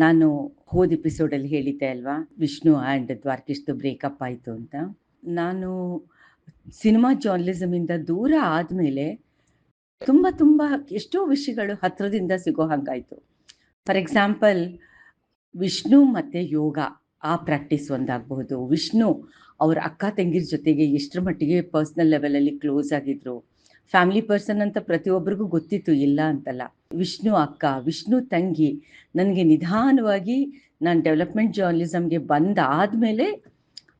ನಾನು ಹೋದ ಎಪಿಸೋಡಲ್ಲಿ ಹೇಳಿದ್ದೆ ಅಲ್ವಾ? ವಿಷ್ಣು ಆ್ಯಂಡ್ ದ್ವಾರಕೀಶ್ದು ಬ್ರೇಕಪ್ ಆಯಿತು ಅಂತ. ನಾನು ಸಿನಿಮಾ ಜರ್ನಲಿಸಮಿಂದ ದೂರ ಆದಮೇಲೆ ತುಂಬ ತುಂಬ ಎಷ್ಟೋ ವಿಷಯಗಳು ಹತ್ತಿರದಿಂದ ಸಿಗೋ ಹಾಗಾಯಿತು. ಫಾರ್ ಎಕ್ಸಾಂಪಲ್ ವಿಷ್ಣು ಮತ್ತು ಯೋಗ ಆ ಪ್ರಾಕ್ಟೀಸ್ ಒಂದಾಗಬಹುದು. ವಿಷ್ಣು ಅವ್ರ ಅಕ್ಕ ತಂಗಿರ ಜೊತೆಗೆ ಎಷ್ಟರ ಮಟ್ಟಿಗೆ ಪರ್ಸ್ನಲ್ ಲೆವೆಲಲ್ಲಿ ಕ್ಲೋಸ್ ಆಗಿದ್ರು. ಫ್ಯಾಮಿಲಿ ಪರ್ಸನ್ ಅಂತ ಪ್ರತಿಯೊಬ್ಬರಿಗೂ ಗೊತ್ತಿತ್ತು, ಇಲ್ಲ ಅಂತಲ್ಲ. ವಿಷ್ಣು ಅಕ್ಕ, ವಿಷ್ಣು ತಂಗಿ ನನಗೆ ನಿಧಾನವಾಗಿ ನಾನು ಡೆವಲಪ್ಮೆಂಟ್ ಜರ್ನಲಿಸಮ್ಗೆ ಬಂದಾದಮೇಲೆ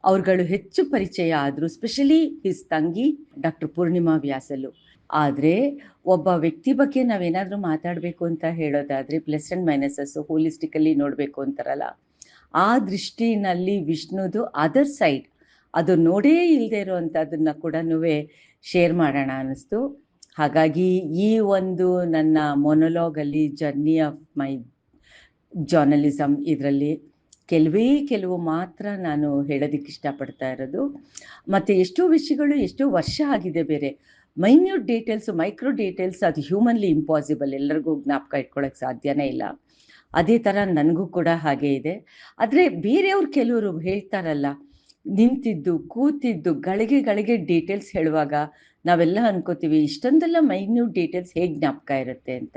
ಅವ್ರುಗಳು ಹೆಚ್ಚು ಪರಿಚಯ ಆದರು, ಸ್ಪೆಷಲಿ ಹಿಸ್ ತಂಗಿ ಡಾಕ್ಟರ್ ಪೂರ್ಣಿಮಾ ವ್ಯಾಸಲು. ಆದರೆ ಒಬ್ಬ ವ್ಯಕ್ತಿ ಬಗ್ಗೆ ನಾವೇನಾದರೂ ಮಾತಾಡಬೇಕು ಅಂತ ಹೇಳೋದಾದರೆ, ಪ್ಲಸ್ ಆ್ಯಂಡ್ ಮೈನಸಸ್ಸು ಹೋಲಿಸ್ಟಿಕಲ್ಲಿ ನೋಡಬೇಕು ಅಂತಾರಲ್ಲ, ಆ ದೃಷ್ಟಿನಲ್ಲಿ ವಿಷ್ಣುದು ಅದರ್ ಸೈಡ್. ಅದು ನೋಡೇ ಇಲ್ಲದೆ ಇರೋವಂಥದ್ದನ್ನು ಕೂಡ ಶೇರ್ ಮಾಡೋಣ ಅನ್ನಿಸ್ತು. ಹಾಗಾಗಿ ಈ ಒಂದು ನನ್ನ ಮೊನೊಲಾಗಲ್ಲಿ ಜರ್ನಿ ಆಫ್ ಮೈ ಜರ್ನಲಿಸಮ್ ಇದರಲ್ಲಿ ಕೆಲವೇ ಕೆಲವು ಮಾತ್ರ ನಾನು ಹೇಳೋದಕ್ಕೆ ಇಷ್ಟಪಡ್ತಾ ಇರೋದು. ಮತ್ತು ಎಷ್ಟೋ ವಿಷಯಗಳು ಎಷ್ಟೋ ವರ್ಷ ಆಗಿದೆ ಬೇರೆ. ಮೈನ್ಯೂಟ್ ಡೀಟೇಲ್ಸು ಮೈಕ್ರೋ ಡೀಟೇಲ್ಸ್ ಅದು ಹ್ಯೂಮನ್ಲಿ ಇಂಪಾಸಿಬಲ್ ಎಲ್ಲರಿಗೂ ಜ್ಞಾಪಕ ಇಟ್ಕೊಳ್ಳೋಕೆ ಸಾಧ್ಯನೇ ಇಲ್ಲ. ಅದೇ ಥರ ನನಗೂ ಕೂಡ ಹಾಗೆ ಇದೆ. ಆದರೆ ಬೇರೆಯವ್ರು ಕೆಲವರು ಹೇಳ್ತಾರಲ್ಲ ನಿಂತಿದ್ದು, ಕೂತಿದ್ದು, ಗಳಿಗೆ ಗಳಿಗೆ ಡೀಟೇಲ್ಸ್ ಹೇಳುವಾಗ ನಾವೆಲ್ಲ ಅನ್ಕೋತೀವಿ, ಇಷ್ಟೊಂದೆಲ್ಲ ಮೈನ್ಯೂಟ್ ಡೀಟೇಲ್ಸ್ ಹೇಗೆ ಜ್ಞಾಪಕ ಇರುತ್ತೆ ಅಂತ.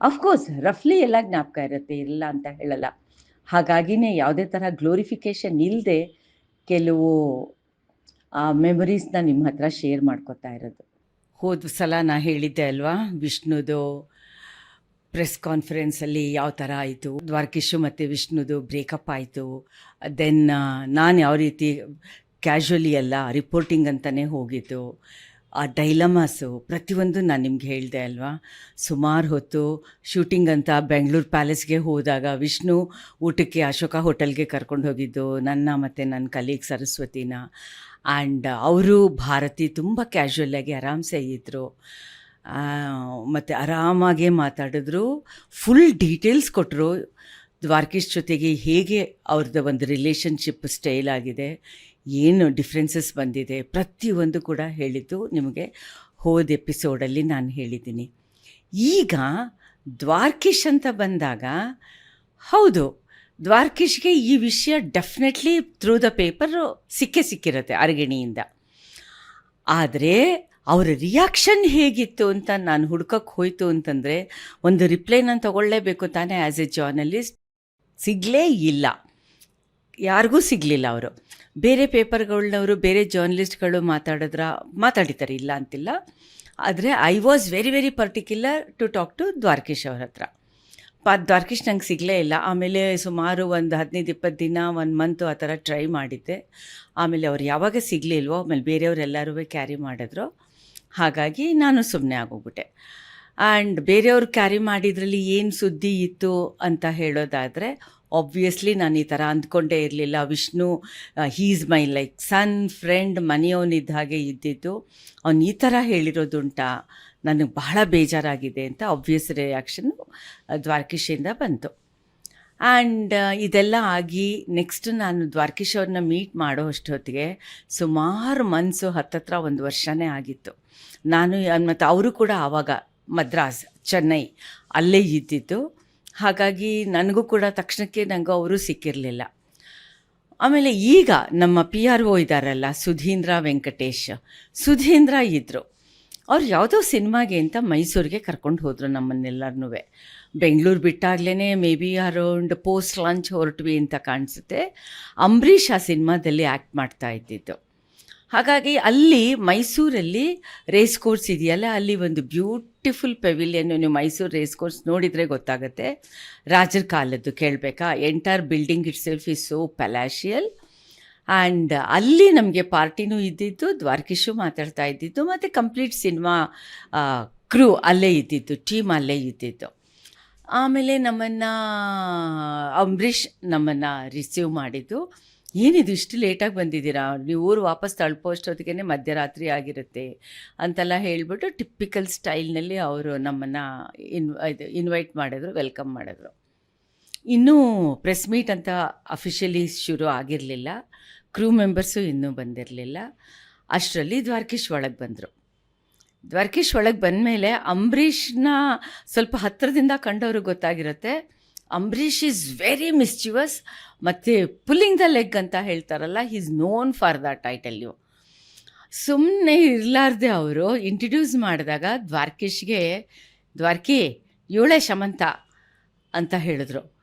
ಅಫ್ಕೋರ್ಸ್ ರಫ್ಲಿ ಎಲ್ಲ ಜ್ಞಾಪಕ ಇರುತ್ತೆ, ಇಲ್ಲ ಅಂತ ಹೇಳಲ್ಲ. ಹಾಗಾಗಿನೇ ಯಾವುದೇ ಥರ ಗ್ಲೋರಿಫಿಕೇಷನ್ ಇಲ್ಲದೆ ಕೆಲವು ಮೆಮೊರೀಸ್ನ ನಿಮ್ಮ ಹತ್ರ ಶೇರ್ ಮಾಡ್ಕೋತಾ ಇರೋದು. ಹೋದ ಸಲ ನಾ ಹೇಳಿದ್ದೆ ಅಲ್ವಾ, ವಿಷ್ಣುದು ಪ್ರೆಸ್ ಕಾನ್ಫರೆನ್ಸಲ್ಲಿ ಯಾವ ಥರ ಆಯಿತು? ದ್ವಾರಕೀಶು ಮತ್ತು ವಿಷ್ಣುದು ಬ್ರೇಕಪ್ ಆಯಿತು. ದೆನ್ ನಾನು ಯಾವ ರೀತಿ ಕ್ಯಾಶುವಲಿ ಅಲ್ಲ ರಿಪೋರ್ಟಿಂಗ್ ಅಂತಲೇ ಹೋಗಿದ್ದು. ಆ ಡೈಲಮಾಸು ಪ್ರತಿಯೊಂದು ನಾನು ನಿಮ್ಗೆ ಹೇಳಿದೆ ಅಲ್ವಾ? ಸುಮಾರು ಹೊತ್ತು ಶೂಟಿಂಗ್ ಅಂತ ಬೆಂಗಳೂರು ಪ್ಯಾಲೇಸ್ಗೆ ಹೋದಾಗ ವಿಷ್ಣು ಊಟಕ್ಕೆ ಅಶೋಕ ಹೋಟೆಲ್ಗೆ ಕರ್ಕೊಂಡು ಹೋಗಿದ್ದು, ನನ್ನ ಮತ್ತು ನನ್ನ ಕಲೀಗ್ ಸರಸ್ವತಿನ. ಆ್ಯಂಡ್ ಅವರು ಭಾರತಿ ತುಂಬ ಕ್ಯಾಶುವಲ್ಲಾಗಿ ಆರಾಮ್ಸೆ ಇದ್ದರು ಮತ್ತು ಆರಾಮಾಗೆ ಮಾತಾಡಿದ್ರು. ಫುಲ್ ಡೀಟೇಲ್ಸ್ ಕೊಟ್ಟರು ದ್ವಾರಕೀಶ್ ಜೊತೆಗೆ ಹೇಗೆ ಅವ್ರದ್ದು ಒಂದು ರಿಲೇಷನ್ಶಿಪ್ ಸ್ಟೈಲ್ ಆಗಿದೆ, ಏನು ಡಿಫ್ರೆನ್ಸಸ್ ಬಂದಿದೆ, ಪ್ರತಿಯೊಂದು ಕೂಡ ಹೇಳಿದ್ದು ನಿಮಗೆ ಹೋದ ಎಪಿಸೋಡಲ್ಲಿ ನಾನು ಹೇಳಿದ್ದೀನಿ. ಈಗ ದ್ವಾರಕೀಶ್ ಅಂತ ಬಂದಾಗ, ಹೌದು, ದ್ವಾರಕೀಶ್ಗೆ ಈ ವಿಷಯ ಡೆಫಿನೆಟ್ಲಿ ಥ್ರೂ ದ ಪೇಪರ್ ಸಿಕ್ಕೇ ಸಿಕ್ಕಿರುತ್ತೆ ಅರಗಿಣಿಯಿಂದ. ಆದರೆ ಅವರ ರಿಯಾಕ್ಷನ್ ಹೇಗಿತ್ತು ಅಂತ ನಾನು ಹುಡ್ಕಕ್ಕೆ ಹೋಯ್ತು ಅಂತಂದರೆ, ಒಂದು ರಿಪ್ಲೈ ನಾನು ತೊಗೊಳ್ಳೇಬೇಕು ತಾನೇ ಆ್ಯಸ್ ಎ ಜರ್ನಲಿಸ್ಟ್ ಸಿಗಲೇ ಇಲ್ಲ. ಯಾರಿಗೂ ಸಿಗಲಿಲ್ಲ ಅವರು. ಬೇರೆ ಪೇಪರ್ಗಳನ್ನವರು ಬೇರೆ ಜರ್ನಲಿಸ್ಟ್ಗಳು ಮಾತಾಡಿದ್ರ ಮಾತಾಡಿದ್ದಾರೆ ಇಲ್ಲ ಅಂತಿಲ್ಲ. ಆದರೆ I was very very particular to talk to Dwarakish ಅವ್ರ ಹತ್ರ. ಪಾ, ದ್ವಾರಕೀಶ್ ನಂಗೆ ಸಿಗಲೇ ಇಲ್ಲ. ಆಮೇಲೆ ಸುಮಾರು ಒಂದು ಹದಿನೈದು, ಇಪ್ಪತ್ತು ದಿನ, ಒಂದು ಮಂತು ಆ ಥರ ಟ್ರೈ ಮಾಡಿದ್ದೆ. ಆಮೇಲೆ ಅವ್ರು ಯಾವಾಗ ಸಿಗಲಿಲ್ವೋ, ಆಮೇಲೆ ಬೇರೆಯವರೆಲ್ಲರೂ ಕ್ಯಾರಿ ಮಾಡಿದ್ರು. ಹಾಗಾಗಿ ನಾನು ಸುಮ್ಮನೆ ಆಗೋಗ್ಬಿಟ್ಟೆ. ಆ್ಯಂಡ್ ಬೇರೆಯವ್ರು ಕ್ಯಾರಿ ಮಾಡಿದ್ರಲ್ಲಿ ಏನು ಸುದ್ದಿ ಇತ್ತು ಅಂತ ಹೇಳೋದಾದರೆ ಆಬ್ವಿಯಸ್ಲಿ ನಾನು ಈ ಥರ ಅಂದ್ಕೊಂಡೇ ಇರಲಿಲ್ಲ. Vishnu he's my like son friend ಮನೆಯವನಿದ್ದ ಹಾಗೆ ಇದ್ದಿದ್ದು. ಅವನು ಈ ಥರ ಹೇಳಿರೋದುಂಟಾ. ನನಗೆ ಬಹಳ ಬೇಜಾರಾಗಿದೆ ಅಂತ ಆಬ್ವಿಯಸ್ ರಿಯಾಕ್ಷನ್ನು ದ್ವಾರಕೀಶಿಂದ ಬಂತು. ಆ್ಯಂಡ್ ಇದೆಲ್ಲ ಆಗಿ ನೆಕ್ಸ್ಟ್ ನಾನು ದ್ವಾರಕೀಶ್ ಅವ್ರನ್ನ ಮೀಟ್ ಮಾಡೋ ಅಷ್ಟೊತ್ತಿಗೆ ಸುಮಾರು ಮನಸ್ಸು ಹತ್ತತ್ರ ಒಂದು ವರ್ಷನೇ ಆಗಿತ್ತು. ನಾನು ಮತ್ತು ಅವರು ಕೂಡ ಆವಾಗ ಮದ್ರಾಸ್, ಚೆನ್ನೈ ಅಲ್ಲೇ ಇದ್ದಿದ್ದು. ಹಾಗಾಗಿ ನನಗೂ ಕೂಡ ತಕ್ಷಣಕ್ಕೆ ನನಗೂ ಅವರು ಸಿಕ್ಕಿರಲಿಲ್ಲ. ಆಮೇಲೆ ಈಗ ನಮ್ಮ ಪಿ ಆರ್ ಒ ಇದ್ದಾರಲ್ಲ ಸುಧೀಂದ್ರ ವೆಂಕಟೇಶ್. ಸುಧೀಂದ್ರ ಇದ್ದರು ಅವ್ರು ಯಾವುದೋ ಸಿನಿಮಾಗೆ ಅಂತ ಮೈಸೂರಿಗೆ ಕರ್ಕೊಂಡು ಹೋದರು ನಮ್ಮನ್ನೆಲ್ಲರನ್ನೂ Bengaluru ಬಿಟ್ಟಾಗಲೇ may be around post launch ಹೊರಟ್ವಿ ಅಂತ ಕಾಣಿಸುತ್ತೆ. ಅಂಬರೀಷ್ ಆ ಸಿನಿಮಾದಲ್ಲಿ ಆ್ಯಕ್ಟ್ ಮಾಡ್ತಾ ಇದ್ದಿದ್ದು. ಹಾಗಾಗಿ ಅಲ್ಲಿ ಮೈಸೂರಲ್ಲಿ ರೇಸ್ ಕೋರ್ಸ್ ಇದೆಯಲ್ಲ, ಅಲ್ಲಿ ಒಂದು ಬ್ಯೂಟಿಫುಲ್ ಪೆವಿಲಿಯನ್ ನೀವು ಮೈಸೂರು ರೇಸ್ ಕೋರ್ಸ್ ನೋಡಿದರೆ ಗೊತ್ತಾಗುತ್ತೆ. ರಾಜರ ಕಾಲದ್ದು ಕೇಳಬೇಕಾ? Entire building it self is so palatial and ಅಲ್ಲಿ ನಮಗೆ ಪಾರ್ಟಿನೂ ಇದ್ದಿದ್ದು, ದ್ವಾರಕೀಶು ಮಾತಾಡ್ತಾ ಇದ್ದಿದ್ದು, ಮತ್ತು ಕಂಪ್ಲೀಟ್ ಸಿನಿಮಾ ಕ್ರೂ ಅಲ್ಲೇ ಇದ್ದಿದ್ದು ಟೀಮ್ ಅಲ್ಲೇ ಇದ್ದಿದ್ದು. ಆಮೇಲೆ ನಮ್ಮನ್ನು, ಅಂಬರೀಷ್ ನಮ್ಮನ್ನು ರಿಸೀವ್ ಮಾಡಿದ್ದು. ಏನಿದು ಇಷ್ಟು ಲೇಟಾಗಿ ಬಂದಿದ್ದೀರಾ? ನೀವು ಊರು ವಾಪಸ್ ತಲುಪೋ ಅಷ್ಟೊತ್ತಿಗೆ ಮಧ್ಯರಾತ್ರಿ ಆಗಿರುತ್ತೆ ಅಂತೆಲ್ಲ ಹೇಳಿಬಿಟ್ಟು ಟಿಪ್ಪಿಕಲ್ ಸ್ಟೈಲ್ನಲ್ಲಿ ಅವರು ನಮ್ಮನ್ನು ಇನ್, ಇದು ಇನ್ವೈಟ್ ಮಾಡಿದ್ರು ವೆಲ್ಕಮ್ ಮಾಡಿದ್ರು. ಇನ್ನೂ ಪ್ರೆಸ್ ಮೀಟ್ ಅಂತ ಅಫಿಷಿಯಲಿ ಶುರು ಆಗಿರಲಿಲ್ಲ. ಕ್ರೂ ಮೆಂಬರ್ಸು ಇನ್ನೂ ಬಂದಿರಲಿಲ್ಲ. ಅಷ್ಟರಲ್ಲಿ ದ್ವಾರಕೀಶ್ ಒಳಗೆ ಬಂದರು. ದ್ವಾರಕೀಶ್ ಒಳಗೆ ಬಂದಮೇಲೆ ಅಂಬರೀಷ್ನ ಸ್ವಲ್ಪ ಹತ್ತಿರದಿಂದ ಕಂಡವ್ರಿಗೆ ಗೊತ್ತಾಗಿರುತ್ತೆ. ಅಂಬರೀಷ್ ಈಸ್ ವೆರಿ ಮಿಸ್ಚಿವಸ್ ಮತ್ತು ಪುಲ್ಲಿಂಗ್ ದ ಲೆಗ್ ಅಂತ ಹೇಳ್ತಾರಲ್ಲ is known for that title tell you ಸುಮ್ಮನೆ ಇರಲಾರ್ದೆ ಅವರು ಇಂಟ್ರಡ್ಯೂಸ್ ಮಾಡಿದಾಗ ದ್ವಾರ್ಕೇಶ್ಗೆ, ದ್ವಾರ್ಕಿ ಏಳೇ ಶಮಂತ ಅಂತ ಹೇಳಿದ್ರು.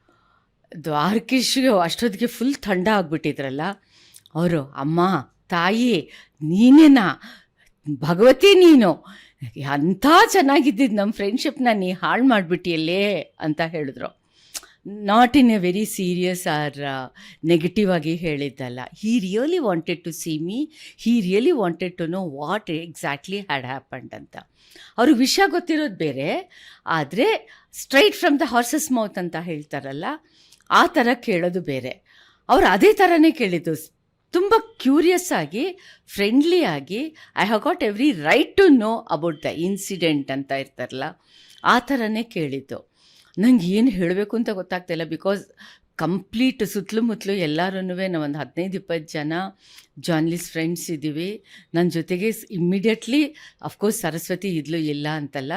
ದ್ವಾರ್ಕೇಶ್ಗೆ ಅಷ್ಟೊತ್ತಿಗೆ ಫುಲ್ ಥಂಡ ಆಗಿಬಿಟ್ಟಿದ್ರಲ್ಲ. ಅವರು, ಅಮ್ಮ, ತಾಯಿ, ನೀನೇನಾ? ಭಗವತಿ ನೀನು? ಅಂಥ ಚೆನ್ನಾಗಿದ್ದಿದ್ದು ನಮ್ಮ ಫ್ರೆಂಡ್ಶಿಪ್ನ ನೀ ಹಾಳು ಮಾಡಿಬಿಟ್ಟಿಯಲ್ಲೇ ಅಂತ ಹೇಳಿದ್ರು. Not in a very serious or negative ಆಗಿ ಹೇಳಿದ್ದಲ್ಲ. He really wanted to see me he really wanted to know what exactly had happened ಅಂತ. ಅವ್ರಿಗೆ ವಿಷಯ ಗೊತ್ತಿರೋದು ಬೇರೆ, ಆದರೆ straight from the horse's mouth ಅಂತ ಹೇಳ್ತಾರಲ್ಲ, ಆ ಥರ ಕೇಳೋದು ಬೇರೆ. ಅವ್ರು ಅದೇ ಥರನೇ ಕೇಳಿದ್ದು. ತುಂಬ ಕ್ಯೂರಿಯಸ್ ಆಗಿ ಫ್ರೆಂಡ್ಲಿ ಆಗಿ I have got every right to know about the incident ಅಂತ ಇರ್ತಾರಲ್ಲ, ಆ ಥರನೇ ಕೇಳಿದ್ದು. ನಂಗೆ ಏನು ಹೇಳಬೇಕು ಅಂತ ಗೊತ್ತಾಗ್ತಾಯಿಲ್ಲ ಬಿಕಾಸ್ ಕಂಪ್ಲೀಟ್ ಸುತ್ತಲೂ ಎಲ್ಲರೂ ನಾವು ಒಂದು ಹದಿನೈದು ಇಪ್ಪತ್ತು ಜನ ಜರ್ನಲಿಸ್ಟ್ ಫ್ರೆಂಡ್ಸ್ ಇದ್ದೀವಿ ನನ್ನ ಜೊತೆಗೆ ಇಮ್ಮಿಡಿಯೇಟ್ಲಿ ಅಫ್ಕೋರ್ಸ್ ಸರಸ್ವತಿ ಇದ್ಲು, ಇಲ್ಲ ಅಂತಲ್ಲ.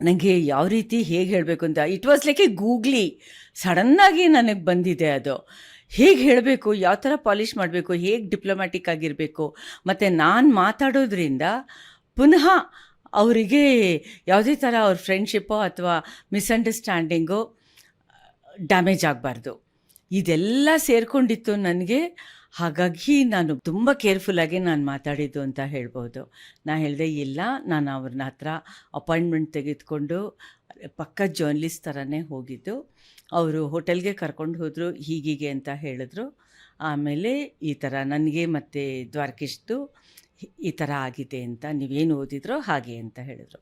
ನನಗೆ ಯಾವ ರೀತಿ ಹೇಗೆ ಹೇಳಬೇಕು ಅಂತ it was like a googly ಸಡನ್ನಾಗಿ ನನಗೆ ಬಂದಿದೆ ಅದು. ಹೇಗೆ ಹೇಳಬೇಕು, ಯಾವ ಥರ ಪಾಲಿಷ್ ಮಾಡಬೇಕು, ಹೇಗೆ ಡಿಪ್ಲೊಮ್ಯಾಟಿಕ್ ಆಗಿರಬೇಕು, ಮತ್ತು ನಾನು ಮಾತಾಡೋದ್ರಿಂದ ಪುನಃ ಅವರಿಗೆ ಯಾವುದೇ ಥರ ಅವ್ರ ಫ್ರೆಂಡ್ಶಿಪ್ಪೋ ಅಥವಾ ಮಿಸ್ಅಂಡರ್ಸ್ಟ್ಯಾಂಡಿಂಗು ಡ್ಯಾಮೇಜ್ ಆಗಬಾರ್ದು. ಇದೆಲ್ಲ ಸೇರಿಕೊಂಡಿತ್ತು ನನಗೆ. ಹಾಗಾಗಿ ನಾನು ತುಂಬ ಕೇರ್ಫುಲ್ಲಾಗಿ ನಾನು ಮಾತಾಡಿದ್ದು ಅಂತ ಹೇಳ್ಬೋದು. ನಾನು ಹೇಳಿದೆ, ಇಲ್ಲ, ನಾನು ಅವ್ರನ್ನ ಹತ್ರ ಅಪಾಯಿಂಟ್ಮೆಂಟ್ ತೆಗೆದುಕೊಂಡು, ಪಕ್ಕ ಜರ್ನಲಿಸ್ಟ್ ಥರನೇ ಹೋಗಿದ್ದು. ಅವರು ಹೋಟೆಲ್ಗೆ ಕರ್ಕೊಂಡು ಹೋದರು, ಹೀಗೀಗೆ ಅಂತ ಹೇಳಿದ್ರು. ಆಮೇಲೆ ಈ ಥರ ನನಗೆ ಮತ್ತು ದ್ವಾರಕೀಶ್ದು ಈ ಥರ ಆಗಿದೆ ಅಂತ ನೀವೇನು ಓದಿದ್ರೋ ಹಾಗೆ ಅಂತ ಹೇಳಿದರು.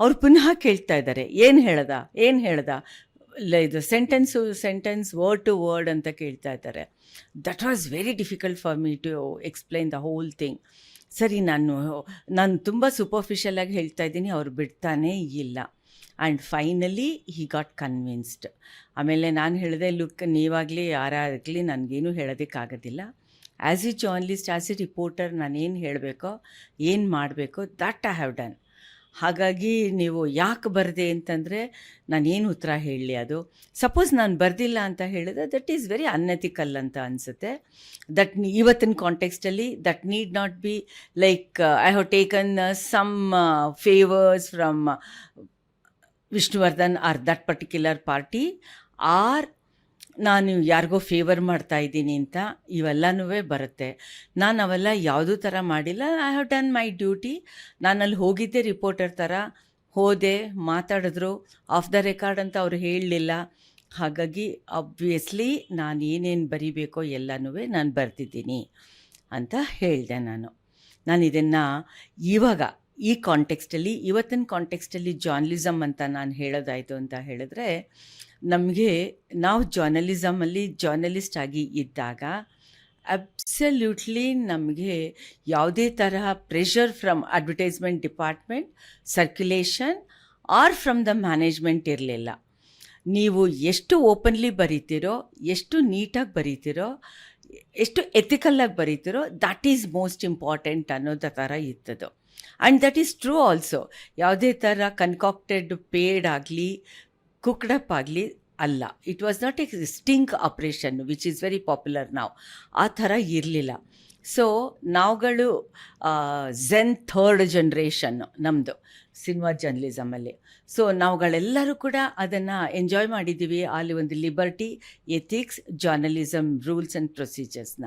ಅವ್ರು ಪುನಃ ಕೇಳ್ತಾ ಇದ್ದಾರೆ, ಏನು ಹೇಳ್ದ ಏನು ಹೇಳ್ದ? ಇದು sentence sentence word to word ಅಂತ ಕೇಳ್ತಾ ಇದ್ದಾರೆ. That was very difficult for me to explain the whole thing ಸರಿ, ನಾನು ನಾನು ತುಂಬ ಸೂಪರ್ಫಿಷಿಯಲಾಗಿ ಹೇಳ್ತಾ ಇದ್ದೀನಿ, ಅವ್ರು ಬಿಡ್ತಾನೇ ಇಲ್ಲ. And finally he got convinced ಆಮೇಲೆ ನಾನು ಹೇಳಿದೆ, ಲುಕ್, ನೀವಾಗಲಿ, ಯಾರಾಗಲಿ ನನಗೇನು ಹೇಳೋದಕ್ಕಾಗೋದಿಲ್ಲ. As a journalist as a reporter ನಾನೇನು ಹೇಳಬೇಕೋ, ಏನು ಮಾಡಬೇಕೋ ದಟ್ ಐ ಹ್ಯಾವ್ ಡನ್ ಹಾಗಾಗಿ ನೀವು ಯಾಕೆ ಬರದೆ ಅಂತಂದರೆ ನಾನೇನು ಉತ್ತರ ಹೇಳಲಿ ಅದು? ಸಪೋಸ್ ನಾನು ಬರ್ದಿಲ್ಲ ಅಂತ ಹೇಳಿದ್ರೆ ದಟ್ ಈಸ್ ವೆರಿ ಅನ್ಎಥಿಕಲ್ ಅಂತ ಅನಿಸುತ್ತೆ. ದಟ್ ಇವತ್ತಿನ ಕಾಂಟೆಕ್ಸ್ಟಲ್ಲಿ that need not be like I have taken some favours from Vishnuvardhan or that particular party or ನಾನು ಯಾರಿಗೋ ಫೇವರ್ ಮಾಡ್ತಾ ಇದ್ದೀನಿ ಅಂತ ಇವೆಲ್ಲನೂ ಬರುತ್ತೆ. ನಾನು ಅವೆಲ್ಲ ಯಾವುದೂ ಥರ ಮಾಡಿಲ್ಲ. I have done my duty ನಾನು ಅಲ್ಲಿ ಹೋಗಿದ್ದೆ ರಿಪೋರ್ಟರ್ ಥರ ಹೋದೆ, ಮಾತಾಡಿದ್ರು. ಆಫ್ ದ ರೆಕಾರ್ಡ್ ಅಂತ ಅವ್ರು ಹೇಳಲಿಲ್ಲ. ಹಾಗಾಗಿ ಅಬ್ವಿಯಸ್ಲಿ ನಾನು ಏನೇನು ಬರಿಬೇಕೋ ಎಲ್ಲನೂ ನಾನು ಬರ್ತಿದ್ದೀನಿ ಅಂತ ಹೇಳಿದೆ ನಾನು. ನಾನು ಇದನ್ನು ಇವಾಗ, ಈ ಕಾಂಟೆಕ್ಸ್ಟಲ್ಲಿ ಇವತ್ತಿನ ಕಾಂಟೆಕ್ಸ್ಟಲ್ಲಿ ಜರ್ನಲಿಸಮ್ ಅಂತ ನಾನು ಹೇಳೋದಾಯಿತು ಅಂತ ಹೇಳಿದ್ರೆ ನಮಗೆ ನಾವು ಜರ್ನಲಿಸಮಲ್ಲಿ ಜರ್ನಲಿಸ್ಟ್ ಆಗಿ ಇದ್ದಾಗ ಅಬ್ಸಲ್ಯೂಟ್ಲಿ ನಮಗೆ ಯಾವುದೇ ತರಹ pressure from advertisement department circulation or from the management ಇರಲಿಲ್ಲ. ನೀವು ಎಷ್ಟು ಓಪನ್ಲಿ ಬರೀತಿರೋ, ಎಷ್ಟು ನೀಟಾಗಿ ಬರೀತಿರೋ, ಎಷ್ಟು ಎಥಿಕಲ್ಲಾಗಿ ಬರೀತಿರೋ ದಟ್ ಈಸ್ ಮೋಸ್ಟ್ ಇಂಪಾರ್ಟೆಂಟ್ ಅನ್ನೋದ ಥರ ಇತ್ತದು and that is true also ಯಾವುದೇ ಥರ ಕನ್ಕಾಕ್ಟೆಡ್ ಪೇಡ್ ಆಗಲಿ ಕುಕ್ಡಪ್ ಆಗಲಿ ಅಲ್ಲ. It was not a sting operation which is very popular ನಾವು ಆ ಥರ ಇರಲಿಲ್ಲ. ಸೊ ನಾವುಗಳು ಝೆನ್ ಥರ್ಡ್ ಜನ್ರೇಷನ್ನು ನಮ್ಮದು ಸಿನಿಮಾ ಜರ್ನಲಿಸಮಲ್ಲಿ ಸೊ ನಾವುಗಳೆಲ್ಲರೂ ಕೂಡ ಅದನ್ನು ಎಂಜಾಯ್ ಮಾಡಿದ್ದೀವಿ ಅಲ್ಲಿ ಒಂದು liberty ethics journalism rules and ಪ್ರೊಸೀಜರ್ಸ್ನ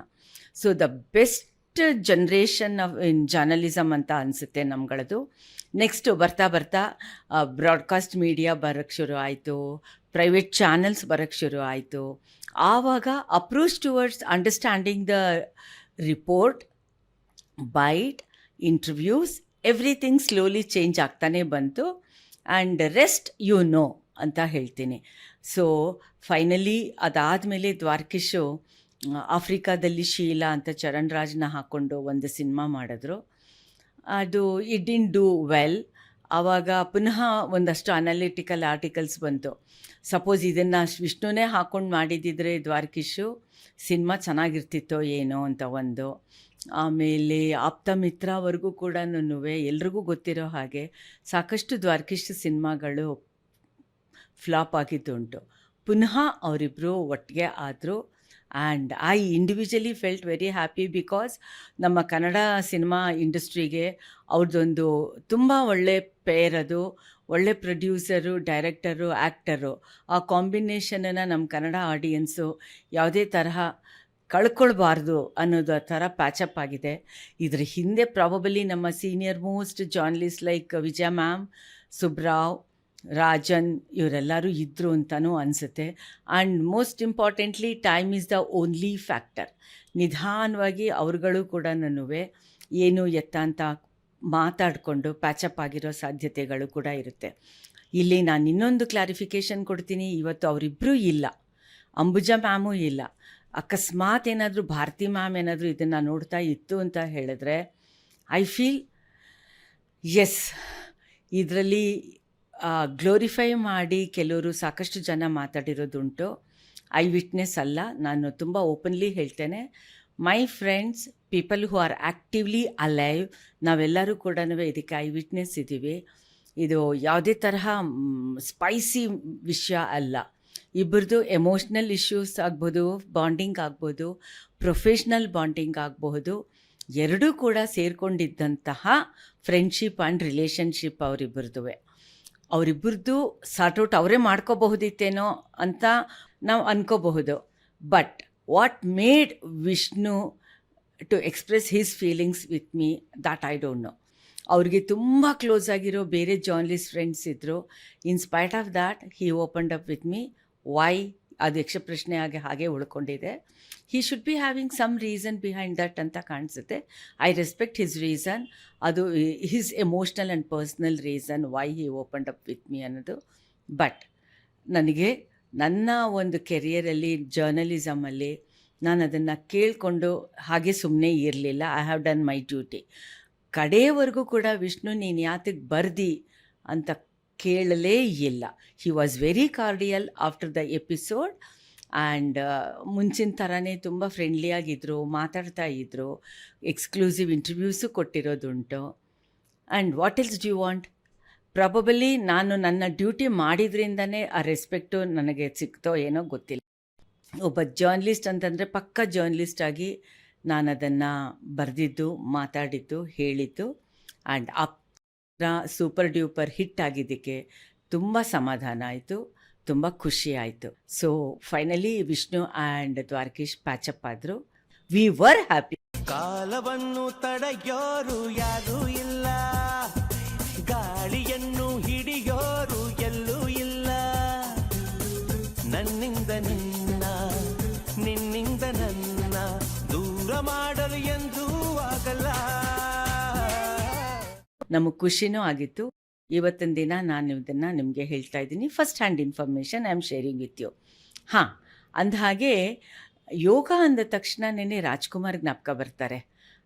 so the best generation of in journalism ಅಂತ ಅನಿಸುತ್ತೆ ನಮ್ಗಳದು. ನೆಕ್ಸ್ಟು ಬರ್ತಾ ಬರ್ತಾ ಬ್ರಾಡ್ಕಾಸ್ಟ್ ಮೀಡಿಯಾ ಬರೋಕ್ಕೆ ಶುರು ಆಯಿತು. ಪ್ರೈವೇಟ್ ಚಾನಲ್ಸ್ ಬರೋಕ್ಕೆ ಶುರು ಆಯಿತು. ಆವಾಗ approach towards understanding the report bite interviews everything slowly change ಆಗ್ತಾನೆ ಬಂತು. ಆ್ಯಂಡ್ ರೆಸ್ಟ್ ಯು ನೋ ಅಂತ ಹೇಳ್ತೀನಿ. ಸೊ ಫೈನಲಿ ಅದಾದಮೇಲೆ ದ್ವಾರಕೀಶು ಆಫ್ರಿಕಾದಲ್ಲಿ ಶೀಲಾ ಅಂತ ಚರಣ್ ರಾಜ್ನ ಹಾಕ್ಕೊಂಡು ಒಂದು ಸಿನಿಮಾ ಮಾಡಿದ್ರು. ಅದು ಇಟ್ ಡಿನ್ ಡೂ ವೆಲ್ ಆವಾಗ ಪುನಃ ಒಂದಷ್ಟು ಅನಾಲಿಟಿಕಲ್ ಆರ್ಟಿಕಲ್ಸ್ ಬಂತು. ಸಪೋಸ್ ಇದನ್ನು ವಿಷ್ಣುನೇ ಹಾಕ್ಕೊಂಡು ಮಾಡಿದ್ದಿದ್ರೆ ದ್ವಾರಕೀಶು, ಸಿನಿಮಾ ಚೆನ್ನಾಗಿರ್ತಿತ್ತೋ ಏನೋ ಅಂತ ಒಂದು. ಆಮೇಲೆ ಆಪ್ತ ಮಿತ್ರವರೆಗೂ ಕೂಡ ಎಲ್ರಿಗೂ ಗೊತ್ತಿರೋ ಹಾಗೆ ಸಾಕಷ್ಟು ದ್ವಾರಕೀಶ್ ಸಿನಿಮಾಗಳು ಫ್ಲಾಪ್ ಆಗಿದ್ದುಂಟು. ಪುನಃ ಅವರಿಬ್ಬರು ಒಟ್ಟಿಗೆ ಆದರು and I individually felt very happy because ನಮ್ಮ ಕನ್ನಡ ಸಿನಿಮಾ ಇಂಡಸ್ಟ್ರಿಗೆ ಅವ್ರದ್ದೊಂದು ತುಂಬ ಒಳ್ಳೆ ಅದು, ಒಳ್ಳೆ ಪ್ರೊಡ್ಯೂಸರು ಡೈರೆಕ್ಟರು ಆ್ಯಕ್ಟರು ಆ ಕಾಂಬಿನೇಷನನ್ನು ನಮ್ಮ ಕನ್ನಡ ಆಡಿಯನ್ಸು ಯಾವುದೇ ತರಹ ಕಳ್ಕೊಳ್ಬಾರ್ದು ಅನ್ನೋದು ಥರ ಪ್ಯಾಚಪ್ ಆಗಿದೆ. ಇದ್ರ ಹಿಂದೆ ಪ್ರಾಬಬಲಿ ನಮ್ಮ senior most journalist like Vijaya ma'am Subrao Rajan ಇವರೆಲ್ಲರೂ ಇದ್ದರು ಅಂತಲೂ ಅನಿಸುತ್ತೆ. And most importantly time is the only factor ನಿಧಾನವಾಗಿ ಅವ್ರುಗಳು ಕೂಡ ನನ್ನುವೆ ಏನು ಎತ್ತ ಅಂತ ಮಾತಾಡಿಕೊಂಡು ಪ್ಯಾಚಪ್ ಆಗಿರೋ ಸಾಧ್ಯತೆಗಳು ಕೂಡ ಇರುತ್ತೆ. ಇಲ್ಲಿ ನಾನು ಇನ್ನೊಂದು ಕ್ಲಾರಿಫಿಕೇಷನ್ ಕೊಡ್ತೀನಿ. ಇವತ್ತು ಅವರಿಬ್ಬರೂ ಇಲ್ಲ. ಅಂಬುಜ ಮ್ಯಾಮೂ ಇಲ್ಲ. ಅಕಸ್ಮಾತ್ ಏನಾದರೂ ಭಾರತಿ ಮ್ಯಾಮ್ ಏನಾದರೂ ಇದನ್ನು ನೋಡ್ತಾ ಇತ್ತು ಅಂತ ಹೇಳಿದ್ರೆ ಐ ಫೀಲ್ ಎಸ್ ಇದರಲ್ಲಿ ಗ್ಲೋರಿಫೈ ಮಾಡಿ ಕೆಲವರು ಸಾಕಷ್ಟು ಜನ ಮಾತಾಡಿರೋದುಂಟು. ಐ ವಿಟ್ನೆಸ್ ಅಲ್ಲ, ನಾನು ತುಂಬ ಓಪನ್ಲಿ ಹೇಳ್ತೇನೆ. My friends people who are actively alive ನಾವೆಲ್ಲರೂ ಕೂಡ ಇದಕ್ಕೆ ಐ ವಿಟ್ನೆಸ್ ಇದ್ದೀವಿ. ಇದು ಯಾವುದೇ ತರಹ ಸ್ಪೈಸಿ ವಿಷಯ ಅಲ್ಲ. ಇಬ್ಬರದು ಎಮೋಷ್ನಲ್ ಇಶ್ಯೂಸ್ ಆಗ್ಬೋದು ಬಾಂಡಿಂಗ್ ಆಗ್ಬೋದು ಪ್ರೊಫೆಷ್ನಲ್ ಬಾಂಡಿಂಗ್ ಆಗಬಹುದು ಎರಡೂ ಕೂಡ ಸೇರಿಕೊಂಡಿದ್ದಂತಹ ಫ್ರೆಂಡ್ಶಿಪ್ ಆ್ಯಂಡ್ ರಿಲೇಷನ್ಶಿಪ್ ಅವರಿಬ್ಬರದುವೆ. ಅವರಿಬ್ಬರದು ಸಾರ್ಟ್ಔಟ್ ಅವರೇ ಮಾಡ್ಕೋಬಹುದಿತ್ತೇನೋ ಅಂತ ನಾವು ಅನ್ಕೋಬಹುದು. But what made Vishnu to express his feelings with me, that I don't know. ಅವ್ರಿಗೆ ತುಂಬ ಕ್ಲೋಸ್ ಆಗಿರೋ ಬೇರೆ ಜರ್ನಲಿಸ್ಟ್ ಫ್ರೆಂಡ್ಸ್ ಇದ್ದರು in spite of that he opened up with me. Why ಅದು ಯಕ್ಷಪ್ರಶ್ನೆ ಆಗಿ ಹಾಗೆ ಉಳ್ಕೊಂಡಿದೆ. He should be having some reason behind that ಅಂತ ಕಾಣಿಸುತ್ತೆ. ಐ ರೆಸ್ಪೆಕ್ಟ್ ಹಿಸ್ ರೀಸನ್ ಅದು his emotional and personal reason why he opened up with me ಅನ್ನೋದು. But ನನಗೆ ನನ್ನ ಒಂದು ಕೆರಿಯರಲ್ಲಿ ಜರ್ನಲಿಸಮಲ್ಲಿ ನಾನು ಅದನ್ನು ಕೇಳಿಕೊಂಡು ಹಾಗೆ ಸುಮ್ಮನೆ ಇರಲಿಲ್ಲ. I have done my duty ಕಡೆಯವರೆಗೂ ಕೂಡ ವಿಷ್ಣು ನೀನು ಯಾತಕ್ಕೆ ಬರ್ದಿ ಅಂತ ಕೇಳಲೇ ಇಲ್ಲ. He was very cordial after the episode and ಮುಂಚಿನ ಥರನೇ ತುಂಬ ಫ್ರೆಂಡ್ಲಿಯಾಗಿದ್ದರು ಮಾತಾಡ್ತಾ ಇದ್ದರು exclusive interviews ಕೊಟ್ಟಿರೋದುಂಟು. And what else do you want probably ನಾನು ನನ್ನ ಡ್ಯೂಟಿ ಮಾಡಿದ್ರಿಂದನೇ ಆ ರೆಸ್ಪೆಕ್ಟು ನನಗೆ ಸಿಕ್ತೋ ಏನೋ ಗೊತ್ತಿಲ್ಲ. ಒಬ್ಬ ಜರ್ನಲಿಸ್ಟ್ ಅಂತಂದರೆ ಪಕ್ಕ ಜರ್ನಲಿಸ್ಟ್ ಆಗಿ ನಾನು ಅದನ್ನು ಬರೆದಿದ್ದು, ಮಾತಾಡಿದ್ದು, ಹೇಳಿದ್ದು. ಆ್ಯಂಡ್ ಆ ಸೂಪರ್ ಡ್ಯೂಪರ್ ಹಿಟ್ ಆಗಿದ್ದಕ್ಕೆ ತುಂಬ ಸಮಾಧಾನ ಆಯಿತು, ತುಂಬ ಖುಷಿ ಆಯಿತು. So finally Vishnu and Dwarakish patch up ಆದರು. ವಿ ವರ್ ಹ್ಯಾಪಿ ಕಾಲವನ್ನು ತಡೆಯೋರು ಯಾರು ಇಲ್ಲ. ಗಾಳಿಯನ್ನು ನಮಗೆ ಖುಷಿನೂ ಆಗಿತ್ತು. ಇವತ್ತಿನ ದಿನ ನಾನು ಇದನ್ನು ನಿಮಗೆ ಹೇಳ್ತಾ ಇದ್ದೀನಿ. First hand information I am sharing with you ಹಾಂ, ಅಂದ ಹಾಗೆ ಯೋಗ ಅಂದ ತಕ್ಷಣ ನೆನೆ ರಾಜ್ಕುಮಾರ್ ಜ್ಞಾಪಕ ಬರ್ತಾರೆ.